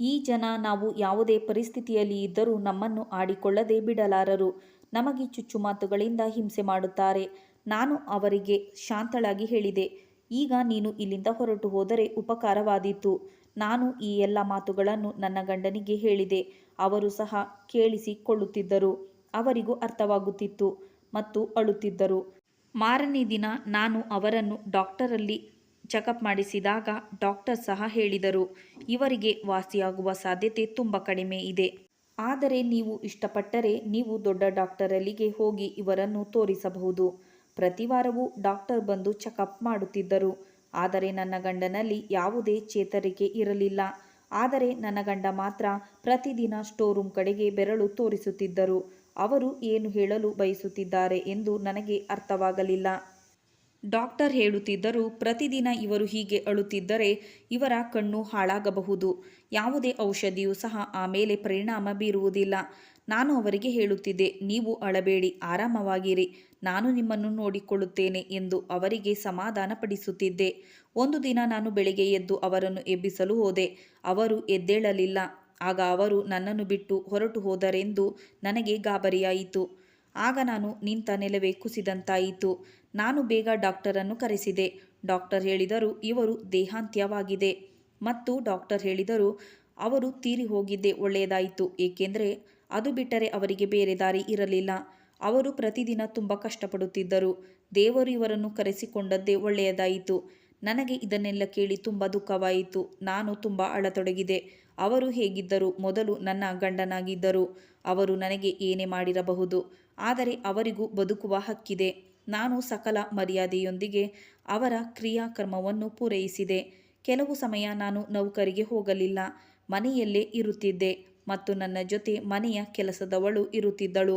ಈ ಜನ ನಾವು ಯಾವುದೇ ಪರಿಸ್ಥಿತಿಯಲ್ಲಿ ಇದ್ದರೂ ನಮ್ಮನ್ನು ಆಡಿಕೊಳ್ಳದೆ ಬಿಡಲಾರರು. ನಮಗೆ ಚುಚ್ಚು ಮಾತುಗಳಿಂದ ಹಿಂಸೆ ಮಾಡುತ್ತಾರೆ. ನಾನು ಅವರಿಗೆ ಶಾಂತಳಾಗಿ ಹೇಳಿದೆ. ಈಗ ನೀನು ಇಲ್ಲಿಂದ ಹೊರಟು ಹೋದರೆ ಉಪಕಾರವಾದೀತು. ನಾನು ಈ ಎಲ್ಲ ಮಾತುಗಳನ್ನು ನನ್ನ ಗಂಡನಿಗೆ ಹೇಳಿದೆ. ಅವರು ಸಹ ಕೇಳಿಸಿಕೊಳ್ಳುತ್ತಿದ್ದರು. ಅವರಿಗೂ ಅರ್ಥವಾಗುತ್ತಿತ್ತು ಮತ್ತು ಅಳುತ್ತಿದ್ದರು. ಮಾರನೇ ದಿನ ನಾನು ಅವರನ್ನು ಡಾಕ್ಟರಲ್ಲಿ ಚೆಕಪ್ ಮಾಡಿಸಿದಾಗ ಡಾಕ್ಟರ್ ಸಹ ಹೇಳಿದರು. ಇವರಿಗೆ ವಾಸಿಯಾಗುವ ಸಾಧ್ಯತೆ ತುಂಬ ಕಡಿಮೆ ಇದೆ. ಆದರೆ ನೀವು ಇಷ್ಟಪಟ್ಟರೆ ನೀವು ದೊಡ್ಡ ಡಾಕ್ಟರಲ್ಲಿಗೆ ಹೋಗಿ ಇವರನ್ನು ತೋರಿಸಬಹುದು. ಪ್ರತಿವಾರವೂ ಡಾಕ್ಟರ್ ಬಂದು ಚೆಕಪ್ ಮಾಡುತ್ತಿದ್ದರು. ಆದರೆ ನನ್ನ ಗಂಡನಲ್ಲಿ ಯಾವುದೇ ಚೇತರಿಕೆ ಇರಲಿಲ್ಲ. ಆದರೆ ನನ್ನ ಗಂಡ ಮಾತ್ರ ಪ್ರತಿದಿನ ಸ್ಟೋರ್ ರೂಮ್ ಕಡೆಗೆ ಬೆರಳು ತೋರಿಸುತ್ತಿದ್ದರು. ಅವರು ಏನು ಹೇಳಲು ಬಯಸುತ್ತಿದ್ದಾರೆ ಎಂದು ನನಗೆ ಅರ್ಥವಾಗಲಿಲ್ಲ. ಡಾಕ್ಟರ್ ಹೇಳುತ್ತಿದ್ದರು ಪ್ರತಿದಿನ ಇವರು ಹೀಗೆ ಅಳುತ್ತಿದ್ದರೆ ಇವರ ಕಣ್ಣು ಹಾಳಾಗಬಹುದು. ಯಾವುದೇ ಔಷಧಿಯೂ ಸಹ ಆಮೇಲೆ ಪರಿಣಾಮ ಬೀರುವುದಿಲ್ಲ. ನಾನು ಅವರಿಗೆ ಹೇಳುತ್ತಿದ್ದೆ, ನೀವು ಅಳಬೇಡಿ, ಆರಾಮವಾಗಿರಿ. ನಾನು ನಿಮ್ಮನ್ನು ನೋಡಿಕೊಳ್ಳುತ್ತೇನೆ ಎಂದು ಅವರಿಗೆ ಸಮಾಧಾನಪಡಿಸುತ್ತಿದ್ದೆ. ಒಂದು ದಿನ ನಾನು ಬೆಳಿಗ್ಗೆ ಎದ್ದು ಅವರನ್ನು ಎಬ್ಬಿಸಲು ಹೋದೆ. ಅವರು ಎದ್ದೇಳಲಿಲ್ಲ. ಆಗ ಅವರು ನನ್ನನ್ನು ಬಿಟ್ಟು ಹೊರಟು ಹೋದರೆಂದು ನನಗೆ ಗಾಬರಿಯಾಯಿತು. ಆಗ ನಾನು ನಿಂತ ನೆಲವೇ ಕುಸಿದಂತಾಯಿತು. ನಾನು ಬೇಗ ಡಾಕ್ಟರನ್ನು ಕರೆಸಿದೆ. ಡಾಕ್ಟರ್ ಹೇಳಿದರು, ಇವರು ದೇಹಾಂತ್ಯವಾಗಿದೆ. ಮತ್ತು ಡಾಕ್ಟರ್ ಹೇಳಿದರು, ಅವರು ತೀರಿ ಹೋಗಿದ್ದೇ ಒಳ್ಳೆಯದಾಯಿತು, ಏಕೆಂದರೆ ಅದು ಬಿಟ್ಟರೆ ಅವರಿಗೆ ಬೇರೆ ದಾರಿ ಇರಲಿಲ್ಲ. ಅವರು ಪ್ರತಿದಿನ ತುಂಬ ಕಷ್ಟಪಡುತ್ತಿದ್ದರು. ದೇವರು ಇವರನ್ನು ಕರೆಸಿಕೊಂಡದ್ದೇ ಒಳ್ಳೆಯದಾಯಿತು. ನನಗೆ ಇದನ್ನೆಲ್ಲ ಕೇಳಿ ತುಂಬ ದುಃಖವಾಯಿತು. ನಾನು ತುಂಬ ಅಳತೊಡಗಿದೆ. ಅವರು ಹೇಗಿದ್ದರು? ಮೊದಲು ನನ್ನ ಗಂಡನಾಗಿದ್ದರು. ಅವರು ನನಗೆ ಏನೇ ಮಾಡಿರಬಹುದು. ಆದರೆ ಅವರಿಗೂ ಬದುಕುವ ಹಕ್ಕಿದೆ. ನಾನು ಸಕಲ ಮರ್ಯಾದೆಯೊಂದಿಗೆ ಅವರ ಕ್ರಿಯಾಕರ್ಮವನ್ನು ಪೂರೈಸಿದೆ. ಕೆಲವು ಸಮಯ ನಾನು ನೌಕರಿಗೆ ಹೋಗಲಿಲ್ಲ. ಮನೆಯಲ್ಲೇ ಇರುತ್ತಿದ್ದೆ ಮತ್ತು ನನ್ನ ಜೊತೆ ಮನೆಯ ಕೆಲಸದವಳು ಇರುತ್ತಿದ್ದಳು.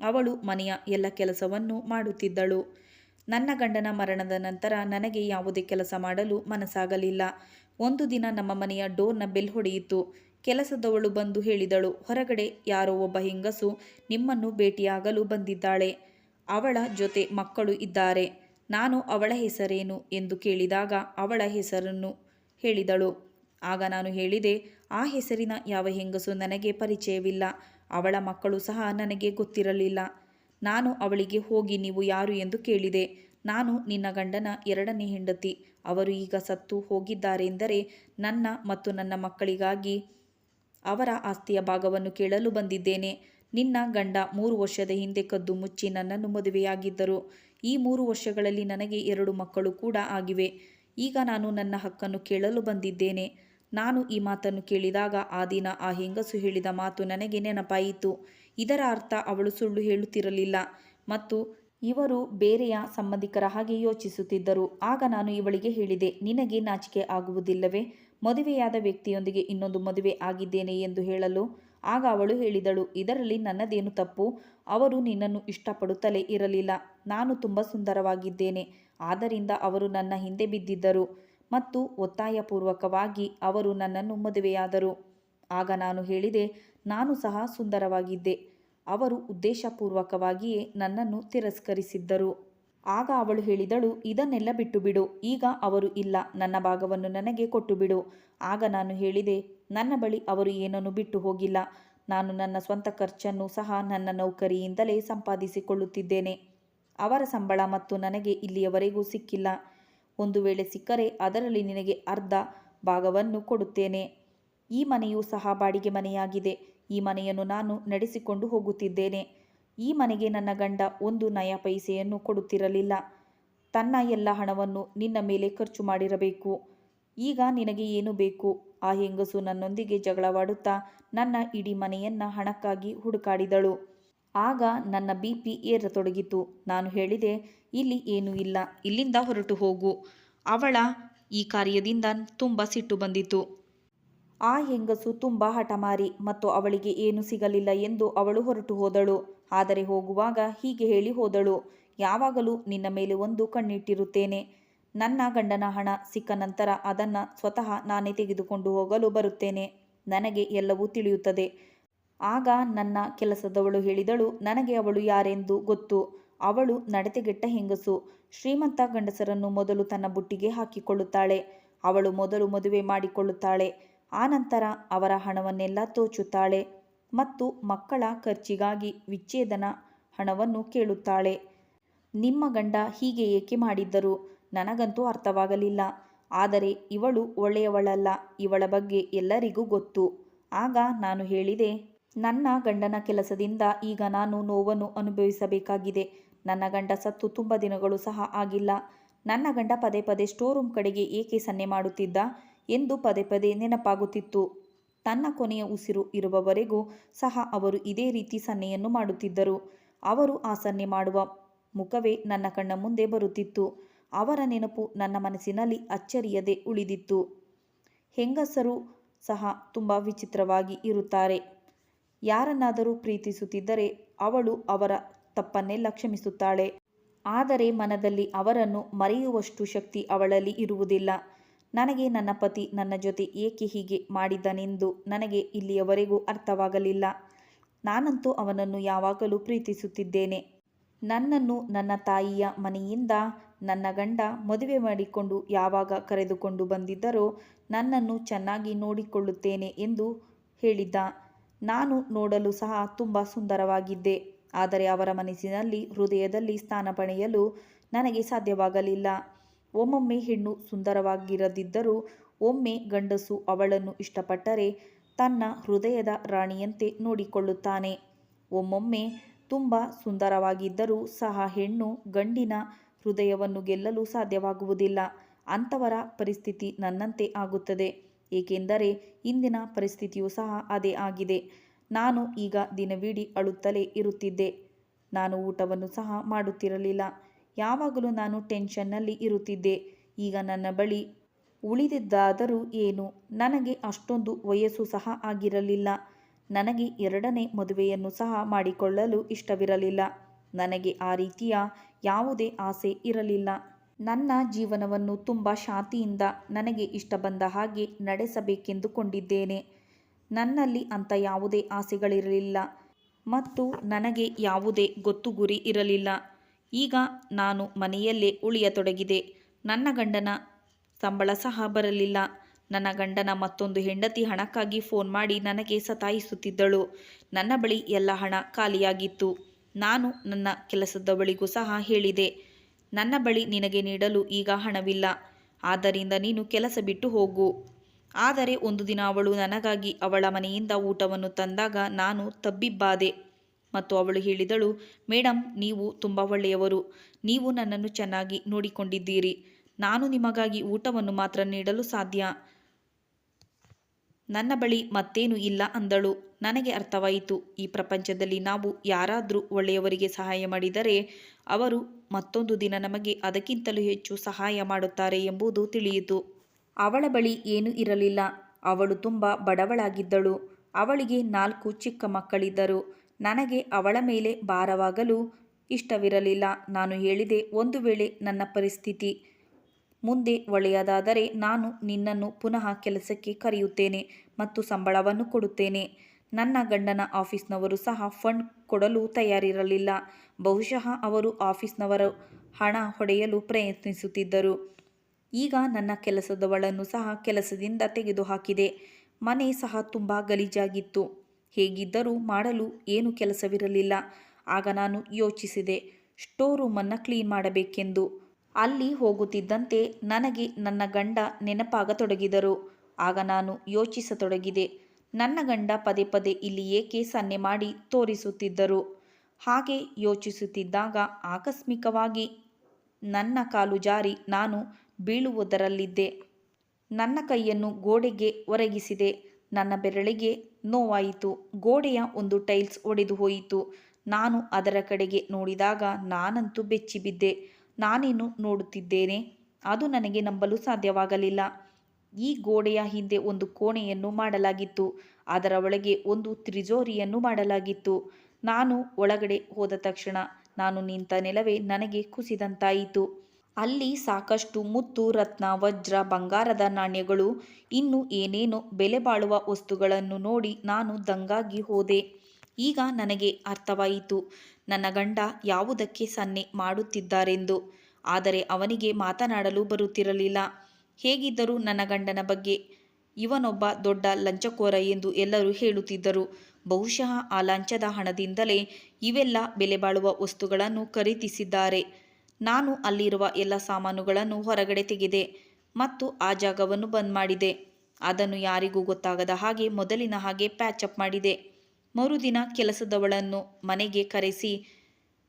ಅವಳು ಮನೆಯ ಎಲ್ಲ ಕೆಲಸವನ್ನು ಮಾಡುತ್ತಿದ್ದಳು. ನನ್ನ ಗಂಡನ ಮರಣದ ನಂತರ ನನಗೆ ಯಾವುದೇ ಕೆಲಸ ಮಾಡಲು ಮನಸ್ಸಾಗಲಿಲ್ಲ. ಒಂದು ದಿನ ನಮ್ಮ ಮನೆಯ ಡೋರ್ನ ಬೆಲ್ ಹೊಡೆಯಿತು. ಕೆಲಸದವಳು ಬಂದು ಹೇಳಿದಳು, ಹೊರಗಡೆ ಯಾರೋ ಒಬ್ಬ ಹೆಂಗಸು ನಿಮ್ಮನ್ನು ಭೇಟಿಯಾಗಲು ಬಂದಿದ್ದಾಳೆ. ಅವಳ ಜೊತೆ ಮಕ್ಕಳು ಇದ್ದಾರೆ. ನಾನು ಅವಳ ಹೆಸರೇನು? ಎಂದು ಕೇಳಿದಾಗ ಅವಳ ಹೆಸರನ್ನು ಹೇಳಿದಳು. ಆಗ ನಾನು ಹೇಳಿದೆ, ಆ ಹೆಸರಿನ ಯಾವ ಹೆಂಗಸು ನನಗೆ ಪರಿಚಯವಿಲ್ಲ. ಅವಳ ಮಕ್ಕಳು ಸಹ ನನಗೆ ಗೊತ್ತಿರಲಿಲ್ಲ. ನಾನು ಅವಳಿಗೆ ಹೋಗಿ ನೀವು ಯಾರು ಎಂದು ಕೇಳಿದೆ. ನಾನು ನಿನ್ನ ಗಂಡನ ಎರಡನೇ ಹೆಂಡತಿ. ಅವರು ಈಗ ಸತ್ತು ಹೋಗಿದ್ದಾರೆಂದರೆ ನನ್ನ ಮತ್ತು ನನ್ನ ಮಕ್ಕಳಿಗಾಗಿ ಅವರ ಆಸ್ತಿಯ ಭಾಗವನ್ನು ಕೇಳಲು ಬಂದಿದ್ದೇನೆ. ನಿನ್ನ ಗಂಡ ಮೂರು ವರ್ಷದ ಹಿಂದೆ ಕದ್ದು ಮುಚ್ಚಿ ನನ್ನನ್ನು ಮದುವೆಯಾಗಿದ್ದರು. ಈ ಮೂರು ವರ್ಷಗಳಲ್ಲಿ ನನಗೆ ಎರಡು ಮಕ್ಕಳು ಕೂಡ ಆಗಿವೆ. ಈಗ ನಾನು ನನ್ನ ಹಕ್ಕನ್ನು ಕೇಳಲು ಬಂದಿದ್ದೇನೆ. ನಾನು ಈ ಮಾತನ್ನು ಕೇಳಿದಾಗ ಆ ದಿನ ಆ ಹೆಂಗಸು ಹೇಳಿದ ಮಾತು ನನಗೆ ನೆನಪಾಯಿತು. ಇದರ ಅರ್ಥ ಅವಳು ಸುಳ್ಳು ಹೇಳುತ್ತಿರಲಿಲ್ಲ. ಮತ್ತು ಇವರು ಬೇರೆಯ ಸಂಬಂಧಿಕರ ಹಾಗೆ ಯೋಚಿಸುತ್ತಿದ್ದರು. ಆಗ ನಾನು ಇವಳಿಗೆ ಹೇಳಿದೆ, ನಿನಗೆ ನಾಚಿಕೆ ಆಗುವುದಿಲ್ಲವೇ? ಮದುವೆಯಾದ ವ್ಯಕ್ತಿಯೊಂದಿಗೆ ಇನ್ನೊಂದು ಮದುವೆ ಆಗಿದ್ದೇನೆ ಎಂದು ಹೇಳಲು ಆಗ ಅವಳು ಹೇಳಿದಳು, ಇದರಲ್ಲಿ ನನ್ನದೇನು ತಪ್ಪು? ಅವರು ನಿನ್ನನ್ನು ಇಷ್ಟಪಡುತ್ತಲೇ ಇರಲಿಲ್ಲ. ನಾನು ತುಂಬ ಸುಂದರವಾಗಿದ್ದೇನೆ. ಆದ್ದರಿಂದ ಅವರು ನನ್ನ ಹಿಂದೆ ಬಿದ್ದಿದ್ದರು ಮತ್ತು ಒತ್ತಾಯಪೂರ್ವಕವಾಗಿ ಅವರು ನನ್ನನ್ನು ಮದುವೆಯಾದರು. ಆಗ ನಾನು ಹೇಳಿದೆ, ನಾನು ಸಹ ಸುಂದರವಾಗಿದ್ದೆ. ಅವರು ಉದ್ದೇಶಪೂರ್ವಕವಾಗಿಯೇ ನನ್ನನ್ನು ತಿರಸ್ಕರಿಸಿದ್ದರು. ಆಗ ಅವಳು ಹೇಳಿದಳು, ಇದನ್ನೆಲ್ಲ ಬಿಟ್ಟು ಬಿಡು ಈಗ ಅವರು ಇಲ್ಲ, ನನ್ನ ಭಾಗವನ್ನು ನನಗೆ ಕೊಟ್ಟು ಬಿಡು ಆಗ ನಾನು ಹೇಳಿದೆ, ನನ್ನ ಬಳಿ ಅವರು ಏನನ್ನು ಬಿಟ್ಟು ಹೋಗಿಲ್ಲ. ನಾನು ನನ್ನ ಸ್ವಂತ ಖರ್ಚನ್ನು ಸಹ ನನ್ನ ನೌಕರಿಯಿಂದಲೇ ಸಂಪಾದಿಸಿಕೊಳ್ಳುತ್ತಿದ್ದೇನೆ. ಅವರ ಸಂಬಳ ಮತ್ತು ನನಗೆ ಇಲ್ಲಿಯವರೆಗೂ ಸಿಕ್ಕಿಲ್ಲ. ಒಂದು ವೇಳೆ ಸಿಕ್ಕರೆ ಅದರಲ್ಲಿ ನಿನಗೆ ಅರ್ಧ ಭಾಗವನ್ನು ಕೊಡುತ್ತೇನೆ. ಈ ಮನೆಯೂ ಸಹ ಬಾಡಿಗೆ ಮನೆಯಾಗಿದೆ. ಈ ಮನೆಯನ್ನು ನಾನು ನಡೆಸಿಕೊಂಡು ಹೋಗುತ್ತಿದ್ದೇನೆ. ಈ ಮನೆಗೆ ನನ್ನ ಗಂಡ ಒಂದು ನಯ ಪೈಸೆಯನ್ನು ಕೊಡುತ್ತಿರಲಿಲ್ಲ. ತನ್ನ ಎಲ್ಲ ಹಣವನ್ನು ನಿನ್ನ ಮೇಲೆ ಖರ್ಚು ಮಾಡಿರಬೇಕು. ಈಗ ನಿನಗೆ ಏನು ಬೇಕು? ಆ ಹೆಂಗಸು ನನ್ನೊಂದಿಗೆ ಜಗಳವಾಡುತ್ತಾ ನನ್ನ ಇಡೀ ಮನೆಯನ್ನ ಹಣಕ್ಕಾಗಿ ಹುಡುಕಾಡಿದಳು. ಆಗ ನನ್ನ ಬಿ ಪಿ ಏರತೊಡಗಿತು. ನಾನು ಹೇಳಿದೆ, ಇಲ್ಲಿ ಏನೂ ಇಲ್ಲ. ಇಲ್ಲಿಂದ ಹೊರಟು ಹೋಗು. ಅವಳ ಈ ಕಾರ್ಯದಿಂದ ತುಂಬ ಸಿಟ್ಟು ಬಂದಿತು. ಆ ಹೆಂಗಸು ತುಂಬ ಹಠಮಾರಿ ಮತ್ತು ಅವಳಿಗೆ ಏನು ಸಿಗಲಿಲ್ಲ ಎಂದು ಅವಳು ಹೊರಟು ಹೋದಳು. ಆದರೆ ಹೋಗುವಾಗ ಹೀಗೆ ಹೇಳಿ ಹೋದಳು, ಯಾವಾಗಲೂ ನಿನ್ನ ಮೇಲೆ ಒಂದು ಕಣ್ಣಿಟ್ಟಿರುತ್ತೇನೆ. ನನ್ನ ಗಂಡನ ಹಣ ಸಿಕ್ಕ ನಂತರ ಅದನ್ನು ಸ್ವತಃ ನಾನೇ ತೆಗೆದುಕೊಂಡು ಹೋಗಲು ಬರುತ್ತೇನೆ. ನನಗೆ ಎಲ್ಲವೂ ತಿಳಿಯುತ್ತದೆ. ಆಗ ನನ್ನ ಕೆಲಸದವಳು ಹೇಳಿದಳು, ನನಗೆ ಅವಳು ಯಾರೆಂದು ಗೊತ್ತು. ಅವಳು ನಡತೆಗೆಟ್ಟ ಹೆಂಗಸು. ಶ್ರೀಮಂತ ಗಂಡಸರನ್ನು ಮೊದಲು ತನ್ನ ಬುಟ್ಟಿಗೆ ಹಾಕಿಕೊಳ್ಳುತ್ತಾಳೆ. ಅವಳು ಮೊದಲು ಮದುವೆ ಮಾಡಿಕೊಳ್ಳುತ್ತಾಳೆ. ಆನಂತರ ಅವರ ಹಣವನ್ನೆಲ್ಲ ತೋಚುತ್ತಾಳೆ ಮತ್ತು ಮಕ್ಕಳ ಖರ್ಚಿಗಾಗಿ ವಿಚ್ಛೇದನ ಹಣವನ್ನು ಕೇಳುತ್ತಾಳೆ. ನಿಮ್ಮ ಗಂಡ ಹೀಗೆ ಏಕೆ ಮಾಡಿದ್ದರು? ನನಗಂತೂ ಅರ್ಥವಾಗಲಿಲ್ಲ. ಆದರೆ ಇವಳು ಒಳ್ಳೆಯವಳಲ್ಲ, ಇವಳ ಬಗ್ಗೆ ಎಲ್ಲರಿಗೂ ಗೊತ್ತು. ಆಗ ನಾನು ಹೇಳಿದೆ, ನನ್ನ ಗಂಡನ ಕೆಲಸದಿಂದ ಈಗ ನಾನು ನೋವನ್ನು ಅನುಭವಿಸಬೇಕಾಗಿದೆ. ನನ್ನ ಗಂಡ ಸತ್ತು ತುಂಬ ದಿನಗಳು ಸಹ ಆಗಿಲ್ಲ. ನನ್ನ ಗಂಡ ಪದೇ ಪದೇ ಸ್ಟೋರ್ ರೂಮ್ ಕಡೆಗೆ ಏಕೆ ಸನ್ನೆ ಮಾಡುತ್ತಿದ್ದ? ಎಂದು ಪದೇ ಪದೇ ನೆನಪಾಗುತ್ತಿತ್ತು. ತನ್ನ ಕೊನೆಯ ಉಸಿರು ಇರುವವರೆಗೂ ಸಹ ಅವರು ಇದೇ ರೀತಿ ಸನ್ನೆಯನ್ನು ಮಾಡುತ್ತಿದ್ದರು. ಅವರು ಆ ಸನ್ನೆ ಮಾಡುವ ಮುಖವೇ ನನ್ನ ಕಣ್ಣ ಮುಂದೆ ಬರುತ್ತಿತ್ತು. ಅವರ ನೆನಪು ನನ್ನ ಮನಸ್ಸಿನಲ್ಲಿ ಅಚ್ಚರಿಯದೆ ಉಳಿದಿತ್ತು. ಹೆಂಗಸರು ಸಹ ತುಂಬ ವಿಚಿತ್ರವಾಗಿ ಇರುತ್ತಾರೆ. ಯಾರನ್ನಾದರೂ ಪ್ರೀತಿಸುತ್ತಿದ್ದರೆ ಅವಳು ಅವರ ತಪ್ಪನ್ನೇ ಲಕ್ಷಮಿಸುತ್ತಾಳೆ ಆದರೆ ಮನದಲ್ಲಿ ಅವರನ್ನು ಮರೆಯುವಷ್ಟು ಶಕ್ತಿ ಅವಳಲ್ಲಿ ಇರುವುದಿಲ್ಲ. ನನಗೆ ನನ್ನ ಪತಿ ನನ್ನ ಜೊತೆ ಏಕೆ ಹೀಗೆ ಮಾಡಿದ್ದನೆಂದು ನನಗೆ ಇಲ್ಲಿಯವರೆಗೂ ಅರ್ಥವಾಗಲಿಲ್ಲ. ನಾನಂತೂ ಅವನನ್ನು ಯಾವಾಗಲೂ ಪ್ರೀತಿಸುತ್ತಿದ್ದೇನೆ. ನನ್ನನ್ನು ನನ್ನ ತಾಯಿಯ ಮನೆಯಿಂದ ನನ್ನ ಗಂಡ ಮದುವೆ ಮಾಡಿಕೊಂಡು ಯಾವಾಗ ಕರೆದುಕೊಂಡು ಬಂದಿದ್ದರೋ ನನ್ನನ್ನು ಚೆನ್ನಾಗಿ ನೋಡಿಕೊಳ್ಳುತ್ತೇನೆ ಎಂದು ಹೇಳಿದ್ದ. ನಾನು ನೋಡಲು ಸಹ ತುಂಬ ಸುಂದರವಾಗಿದ್ದೆ. ಆದರೆ ಅವರ ಮನಸ್ಸಿನಲ್ಲಿ ಹೃದಯದಲ್ಲಿ ಸ್ಥಾನ ಪಡೆಯಲು ನನಗೆ ಸಾಧ್ಯವಾಗಲಿಲ್ಲ. ಒಮ್ಮೊಮ್ಮೆ ಹೆಣ್ಣು ಸುಂದರವಾಗಿರದಿದ್ದರೂ ಒಮ್ಮೆ ಗಂಡಸು ಅವಳನ್ನು ಇಷ್ಟಪಟ್ಟರೆ ತನ್ನ ಹೃದಯದ ರಾಣಿಯಂತೆ ನೋಡಿಕೊಳ್ಳುತ್ತಾನೆ. ಒಮ್ಮೊಮ್ಮೆ ತುಂಬ ಸುಂದರವಾಗಿದ್ದರೂ ಸಹ ಹೆಣ್ಣು ಗಂಡಿನ ಹೃದಯವನ್ನು ಗೆಲ್ಲಲು ಸಾಧ್ಯವಾಗುವುದಿಲ್ಲ. ಅಂಥವರ ಪರಿಸ್ಥಿತಿ ನನ್ನಂತೆ ಆಗುತ್ತದೆ. ಏಕೆಂದರೆ ಇಂದಿನ ಪರಿಸ್ಥಿತಿಯೂ ಸಹ ಅದೇ ಆಗಿದೆ. ನಾನು ಈಗ ದಿನವಿಡೀ ಅಳುತ್ತಲೇ ಇರುತ್ತಿದ್ದೆ. ನಾನು ಊಟವನ್ನು ಸಹ ಮಾಡುತ್ತಿರಲಿಲ್ಲ. ಯಾವಾಗಲೂ ನಾನು ಟೆನ್ಷನ್ನಲ್ಲಿ ಇರುತ್ತಿದ್ದೆ. ಈಗ ನನ್ನ ಬಳಿ ಉಳಿದಿದ್ದಾದರೂ ಏನು? ನನಗೆ ಅಷ್ಟೊಂದು ವಯಸ್ಸು ಸಹ ಆಗಿರಲಿಲ್ಲ. ನನಗೆ ಎರಡನೇ ಮದುವೆಯನ್ನು ಸಹ ಮಾಡಿಕೊಳ್ಳಲು ಇಷ್ಟವಿರಲಿಲ್ಲ. ನನಗೆ ಆ ರೀತಿಯ ಯಾವುದೇ ಆಸೆ ಇರಲಿಲ್ಲ. ನನ್ನ ಜೀವನವನ್ನು ತುಂಬ ಶಾಂತಿಯಿಂದ ನನಗೆ ಇಷ್ಟ ಬಂದ ಹಾಗೆ ನಡೆಸಬೇಕೆಂದುಕೊಂಡಿದ್ದೇನೆ. ನನ್ನಲ್ಲಿ ಅಂಥ ಯಾವುದೇ ಆಸೆಗಳಿರಲಿಲ್ಲ. ಮತ್ತು ನನಗೆ ಯಾವುದೇ ಗೊತ್ತು ಗುರಿ ಇರಲಿಲ್ಲ. ಈಗ ನಾನು ಮನೆಯಲ್ಲೇ ಉಳಿಯತೊಡಗಿದೆ. ನನ್ನ ಗಂಡನ ಸಂಬಳ ಸಹ ಬರಲಿಲ್ಲ. ನನ್ನ ಗಂಡನ ಮತ್ತೊಂದು ಹೆಂಡತಿ ಹಣಕ್ಕಾಗಿ ಫೋನ್ ಮಾಡಿ ನನಗೆ ಸತಾಯಿಸುತ್ತಿದ್ದಳು. ನನ್ನ ಬಳಿ ಎಲ್ಲ ಹಣ ಖಾಲಿಯಾಗಿತ್ತು. ನಾನು ನನ್ನ ಕೆಲಸದ ಬಳಿಗೂ ಸಹ ಹೇಳಿದೆ. ನನ್ನ ಬಳಿ ನಿನಗೆ ನೀಡಲು ಈಗ ಹಣವಿಲ್ಲ. ಆದ್ದರಿಂದ ನೀನು ಕೆಲಸ ಬಿಟ್ಟು ಹೋಗು. ಆದರೆ ಒಂದು ದಿನ ಅವಳು ನನಗಾಗಿ ಅವಳ ಮನೆಯಿಂದ ಊಟವನ್ನು ತಂದಾಗ ನಾನು ತಬ್ಬಿಬ್ಬಾದೆ ಮತ್ತು ಅವಳು ಹೇಳಿದಳು ಮೇಡಮ್ ನೀವು ತುಂಬ ಒಳ್ಳೆಯವರು. ನೀವು ನನ್ನನ್ನು ಚೆನ್ನಾಗಿ ನೋಡಿಕೊಂಡಿದ್ದೀರಿ. ನಾನು ನಿಮಗಾಗಿ ಊಟವನ್ನು ಮಾತ್ರ ನೀಡಲು ಸಾಧ್ಯ. ನನ್ನ ಬಳಿ ಮತ್ತೇನು ಇಲ್ಲ ಅಂದಳು. ನನಗೆ ಅರ್ಥವಾಯಿತು. ಈ ಪ್ರಪಂಚದಲ್ಲಿ ನಾವು ಯಾರಾದರೂ ಒಳ್ಳೆಯವರಿಗೆ ಸಹಾಯ ಮಾಡಿದರೆ ಅವರು ಮತ್ತೊಂದು ದಿನ ನಮಗೆ ಅದಕ್ಕಿಂತಲೂ ಹೆಚ್ಚು ಸಹಾಯ ಮಾಡುತ್ತಾರೆ ಎಂಬುದು ತಿಳಿಯಿತು. ಅವಳ ಬಳಿ ಏನೂ ಇರಲಿಲ್ಲ. ಅವಳು ತುಂಬ ಬಡವಳಾಗಿದ್ದಳು. ಅವಳಿಗೆ ನಾಲ್ಕು ಚಿಕ್ಕ ಮಕ್ಕಳಿದ್ದರು. ನನಗೆ ಅವಳ ಮೇಲೆ ಭಾರವಾಗಲು ಇಷ್ಟವಿರಲಿಲ್ಲ. ನಾನು ಹೇಳಿದೆ, ಒಂದು ವೇಳೆ ನನ್ನ ಪರಿಸ್ಥಿತಿ ಮುಂದೆ ಒಳ್ಳೆಯದಾದರೆ ನಾನು ನಿನ್ನನ್ನು ಪುನಃ ಕೆಲಸಕ್ಕೆ ಕರೆಯುತ್ತೇನೆ ಮತ್ತು ಸಂಬಳವನ್ನು ಕೊಡುತ್ತೇನೆ. ನನ್ನ ಗಂಡನ ಆಫೀಸ್ನವರು ಸಹ ಫಂಡ್ ಕೊಡಲು ತಯಾರಿರಲಿಲ್ಲ. ಬಹುಶಃ ಅವರು ಆಫೀಸ್ನವರು ಹಣ ಹೊಡೆಯಲು ಪ್ರಯತ್ನಿಸುತ್ತಿದ್ದರು. ಈಗ ನನ್ನ ಕೆಲಸದವಳನ್ನು ಸಹ ಕೆಲಸದಿಂದ ತೆಗೆದುಹಾಕಿದೆ. ಮನೆ ಸಹ ತುಂಬ ಗಲೀಜಾಗಿತ್ತು. ಹೇಗಿದ್ದರೂ ಮಾಡಲು ಏನು ಕೆಲಸವಿರಲಿಲ್ಲ. ಆಗ ನಾನು ಯೋಚಿಸಿದೆ ಸ್ಟೋರ್ ರೂಮನ್ನು ಕ್ಲೀನ್ ಮಾಡಬೇಕೆಂದು. ಅಲ್ಲಿ ಹೋಗುತ್ತಿದ್ದಂತೆ ನನಗೆ ನನ್ನ ಗಂಡ ನೆನಪಾಗತೊಡಗಿದರು. ಆಗ ನಾನು ಯೋಚಿಸತೊಡಗಿದೆ, ನನ್ನ ಗಂಡ ಪದೇ ಪದೇ ಇಲ್ಲಿ ಏಕೆ ಸನ್ನೆ ಮಾಡಿ ತೋರಿಸುತ್ತಿದ್ದರು? ಹಾಗೆ ಯೋಚಿಸುತ್ತಿದ್ದಾಗ ಆಕಸ್ಮಿಕವಾಗಿ ನನ್ನ ಕಾಲು ಜಾರಿ ನಾನು ಬೀಳುವುದರಲ್ಲಿದ್ದೆ. ನನ್ನ ಕೈಯನ್ನು ಗೋಡೆಗೆ ಒರಗಿಸಿದೆ, ನನ್ನ ಬೆರಳಿಗೆ ನೋವಾಯಿತು. ಗೋಡೆಯ ಒಂದು ಟೈಲ್ಸ್ ಒಡೆದು ಹೋಯಿತು. ನಾನು ಅದರ ಕಡೆಗೆ ನೋಡಿದಾಗ ನಾನಂತೂ ಬೆಚ್ಚಿಬಿದ್ದೆ. ನಾನೇನು ನೋಡುತ್ತಿದ್ದೇನೆ? ಅದು ನನಗೆ ನಂಬಲು ಸಾಧ್ಯವಾಗಲಿಲ್ಲ. ಈ ಗೋಡೆಯ ಹಿಂದೆ ಒಂದು ಕೋಣೆಯನ್ನು ಮಾಡಲಾಗಿತ್ತು. ಅದರ ಒಳಗೆ ಒಂದು ತ್ರಿಜೋರಿಯನ್ನು ಮಾಡಲಾಗಿತ್ತು. ನಾನು ಒಳಗಡೆ ಹೋದ ತಕ್ಷಣ ನಾನು ನಿಂತ ನೆಲವೇ ನನಗೆ ಕುಸಿದಂತಾಯಿತು. ಅಲ್ಲಿ ಸಾಕಷ್ಟು ಮುತ್ತು, ರತ್ನ, ವಜ್ರ, ಬಂಗಾರದ ನಾಣ್ಯಗಳು, ಇನ್ನು ಏನೇನೋ ಬೆಲೆ ಬಾಳುವ ವಸ್ತುಗಳನ್ನು ನೋಡಿ ನಾನು ದಂಗಾಗಿ ಹೋದೆ. ಈಗ ನನಗೆ ಅರ್ಥವಾಯಿತು. ನನ್ನ ಗಂಡ ಯಾವುದಕ್ಕೆ ಸನ್ನೆ ಮಾಡುತ್ತಿದ್ದಾರೆಂದು. ಆದರೆ ಅವನಿಗೆ ಮಾತನಾಡಲು ಬರುತ್ತಿರಲಿಲ್ಲ. ಹೇಗಿದ್ದರೂ ನನ್ನ ಗಂಡನ ಬಗ್ಗೆ ಇವನೊಬ್ಬ ದೊಡ್ಡ ಲಂಚಕೋರ ಎಂದು ಎಲ್ಲರೂ ಹೇಳುತ್ತಿದ್ದರು. ಬಹುಶಃ ಆ ಲಂಚದ ಹಣದಿಂದಲೇ ಇವೆಲ್ಲ ಬೆಲೆ ಬಾಳುವ ವಸ್ತುಗಳನ್ನು ಖರೀದಿಸಿದ್ದಾರೆ. ನಾನು ಅಲ್ಲಿರುವ ಎಲ್ಲ ಸಾಮಾನುಗಳನ್ನು ಹೊರಗಡೆ ತೆಗೆದೆ ಮತ್ತು ಆ ಜಾಗವನ್ನು ಬಂದ್ ಮಾಡಿದೆ. ಅದನ್ನು ಯಾರಿಗೂ ಗೊತ್ತಾಗದ ಹಾಗೆ ಮೊದಲಿನ ಹಾಗೆ ಪ್ಯಾಚಪ್ ಮಾಡಿದೆ. ಮರುದಿನ ಕೆಲಸದವಳನ್ನು ಮನೆಗೆ ಕರೆಸಿ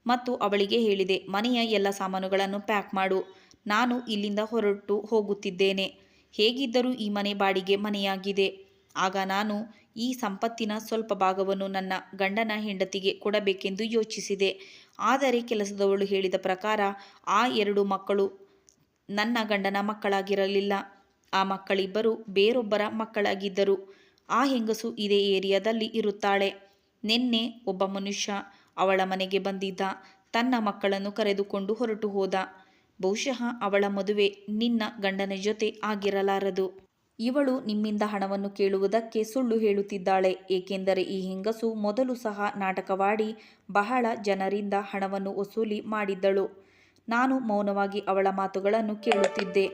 ಮತ್ತು ಅವಳಿಗೆ ಹೇಳಿದೆ, ಮನೆಯ ಎಲ್ಲ ಸಾಮಾನುಗಳನ್ನು ಪ್ಯಾಕ್ ಮಾಡು. ನಾನು ಇಲ್ಲಿಂದ ಹೊರಟು ಹೋಗುತ್ತಿದ್ದೇನೆ. ಹೇಗಿದ್ದರೂ ಈ ಮನೆ ಬಾಡಿಗೆ ಮನೆಯಾಗಿದೆ. ಆಗ ನಾನು ಈ ಸಂಪತ್ತಿನ ಸ್ವಲ್ಪ ಭಾಗವನ್ನು ನನ್ನ ಗಂಡನ ಹೆಂಡತಿಗೆ ಕೊಡಬೇಕೆಂದು ಯೋಚಿಸಿದೆ. ಆದರೆ ಕೆಲಸದವಳು ಹೇಳಿದ ಪ್ರಕಾರ, ಆ ಎರಡು ಮಕ್ಕಳು ನನ್ನ ಗಂಡನ ಮಕ್ಕಳಾಗಿರಲಿಲ್ಲ. ಆ ಮಕ್ಕಳಿಬ್ಬರು ಬೇರೊಬ್ಬರ ಮಕ್ಕಳಾಗಿದ್ದರು. ಆ ಹೆಂಗಸು ಇದೇ ಏರಿಯಾದಲ್ಲಿ ಇರುತ್ತಾಳೆ. ನಿನ್ನೆ ಒಬ್ಬ ಮನುಷ್ಯ ಅವಳ ಮನೆಗೆ ಬಂದಿದ್ದ. ತನ್ನ ಮಕ್ಕಳನ್ನು ಕರೆದುಕೊಂಡು ಹೊರಟು ಹೋದ. ಬಹುಶಃ ಅವಳ ಮದುವೆ ನಿನ್ನ ಗಂಡನ ಜೊತೆ ಆಗಿರಲಾರದು. ಇವಳು ನಿಮ್ಮಿಂದ ಹಣವನ್ನು ಕೇಳುವುದಕ್ಕೆ ಸುಳ್ಳು ಹೇಳುತ್ತಿದ್ದಾಳೆ, ಏಕೆಂದರೆ ಈ ಹೆಂಗಸು ಮೊದಲು ಸಹ ನಾಟಕವಾಡಿ ಬಹಳ ಜನರಿಂದ ಹಣವನ್ನು ವಸೂಲಿ ಮಾಡಿದ್ದಳು. ನಾನು ಮೌನವಾಗಿ ಅವಳ ಮಾತುಗಳನ್ನು ಕೇಳುತ್ತಿದ್ದೆ.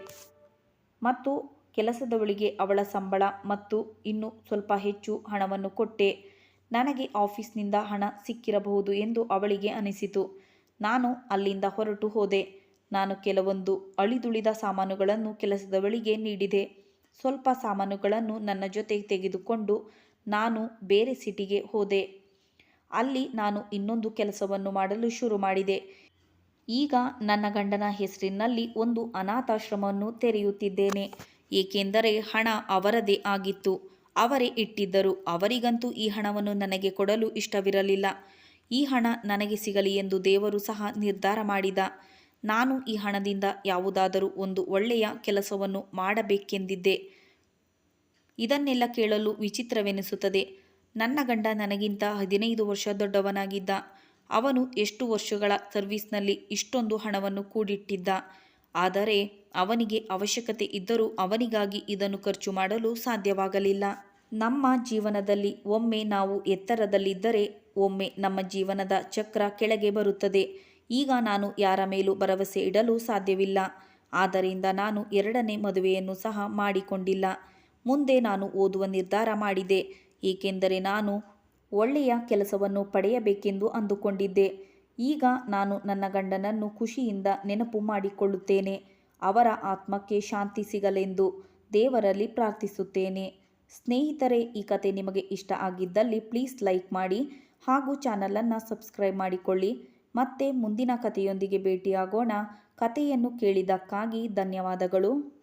ಮತ್ತು ಕೆಲಸದವಳಿಗೆ ಅವಳ ಸಂಬಳ ಮತ್ತು ಇನ್ನು ಸ್ವಲ್ಪ ಹೆಚ್ಚು ಹಣವನ್ನು ಕೊಟ್ಟೆ. ನನಗೆ ಆಫೀಸ್ನಿಂದ ಹಣ ಸಿಕ್ಕಿರಬಹುದು ಎಂದು ಅವಳಿಗೆ ಅನಿಸಿತು. ನಾನು ಅಲ್ಲಿಂದ ಹೊರಟು ಹೋದೆ. ನಾನು ಕೆಲವೊಂದು ಅಳಿದುಳಿದ ಸಾಮಾನುಗಳನ್ನು ಕೆಲಸದವಳಿಗೆ ನೀಡಿದೆ. ಸ್ವಲ್ಪ ಸಾಮಾನುಗಳನ್ನು ನನ್ನ ಜೊತೆ ತೆಗೆದುಕೊಂಡು ನಾನು ಬೇರೆ ಸಿಟಿಗೆ ಹೋದೆ. ಅಲ್ಲಿ ನಾನು ಇನ್ನೊಂದು ಕೆಲಸವನ್ನು ಮಾಡಲು ಶುರು ಮಾಡಿದೆ. ಈಗ ನನ್ನ ಗಂಡನ ಹೆಸರಿನಲ್ಲಿ ಒಂದು ಅನಾಥಾಶ್ರಮವನ್ನು ತೆರೆಯುತ್ತಿದ್ದೇನೆ. ಏಕೆಂದರೆ ಹಣ ಅವರದೇ ಆಗಿತ್ತು. ಅವರೇ ಇಟ್ಟಿದ್ದರು. ಅವರಿಗಂತೂ ಈ ಹಣವನ್ನು ನನಗೆ ಕೊಡಲು ಇಷ್ಟವಿರಲಿಲ್ಲ. ಈ ಹಣ ನನಗೆ ಸಿಗಲಿ ಎಂದು ದೇವರು ಸಹ ನಿರ್ಧಾರ ಮಾಡಿದ. ನಾನು ಈ ಹಣದಿಂದ ಯಾವುದಾದರೂ ಒಂದು ಒಳ್ಳೆಯ ಕೆಲಸವನ್ನು ಮಾಡಬೇಕೆಂದಿದ್ದೆ. ಇದನ್ನೆಲ್ಲ ಕೇಳಲು ವಿಚಿತ್ರವೆನಿಸುತ್ತದೆ. ನನ್ನ ಗಂಡ ನನಗಿಂತ ಹದಿನೈದು ವರ್ಷ ದೊಡ್ಡವನಾಗಿದ್ದ. ಅವನು ಎಷ್ಟು ವರ್ಷಗಳ ಸರ್ವಿಸ್ನಲ್ಲಿ ಇಷ್ಟೊಂದು ಹಣವನ್ನು ಕೂಡಿಟ್ಟಿದ್ದ. ಆದರೆ ಅವನಿಗೆ ಅವಶ್ಯಕತೆ ಇದ್ದರೂ ಅವನಿಗಾಗಿ ಇದನ್ನು ಖರ್ಚು ಮಾಡಲು ಸಾಧ್ಯವಾಗಲಿಲ್ಲ. ನಮ್ಮ ಜೀವನದಲ್ಲಿ ಒಮ್ಮೆ ನಾವು ಎತ್ತರದಲ್ಲಿದ್ದರೆ ಒಮ್ಮೆ ನಮ್ಮ ಜೀವನದ ಚಕ್ರ ಕೆಳಗೆ ಬರುತ್ತದೆ. ಈಗ ನಾನು ಯಾರ ಮೇಲೂ ಭರವಸೆ ಇಡಲು ಸಾಧ್ಯವಿಲ್ಲ. ಆದ್ದರಿಂದ ನಾನು ಎರಡನೇ ಮದುವೆಯನ್ನು ಸಹ ಮಾಡಿಕೊಂಡಿಲ್ಲ. ಮುಂದೆ ನಾನು ಓದುವ ನಿರ್ಧಾರ ಮಾಡಿದೆ. ಏಕೆಂದರೆ ನಾನು ಒಳ್ಳೆಯ ಕೆಲಸವನ್ನು ಪಡೆಯಬೇಕೆಂದು ಅಂದುಕೊಂಡಿದ್ದೆ. ಈಗ ನಾನು ನನ್ನ ಗಂಡನನ್ನು ಖುಷಿಯಿಂದ ನೆನಪು ಮಾಡಿಕೊಳ್ಳುತ್ತೇನೆ. ಅವರ ಆತ್ಮಕ್ಕೆ ಶಾಂತಿ ಸಿಗಲೆಂದು ದೇವರಲ್ಲಿ ಪ್ರಾರ್ಥಿಸುತ್ತೇನೆ. ಸ್ನೇಹಿತರೆ, ಈ ಕತೆ ನಿಮಗೆ ಇಷ್ಟ ಆಗಿದ್ದಲ್ಲಿ ಪ್ಲೀಸ್ ಲೈಕ್ ಮಾಡಿ ಹಾಗೂ ಚಾನಲನ್ನು ಸಬ್ಸ್ಕ್ರೈಬ್ ಮಾಡಿಕೊಳ್ಳಿ. ಮತ್ತೆ ಮುಂದಿನ ಕಥೆಯೊಂದಿಗೆ ಭೇಟಿಯಾಗೋಣ. ಕಥೆಯನ್ನು ಕೇಳಿದ್ದಕ್ಕಾಗಿ ಧನ್ಯವಾದಗಳು.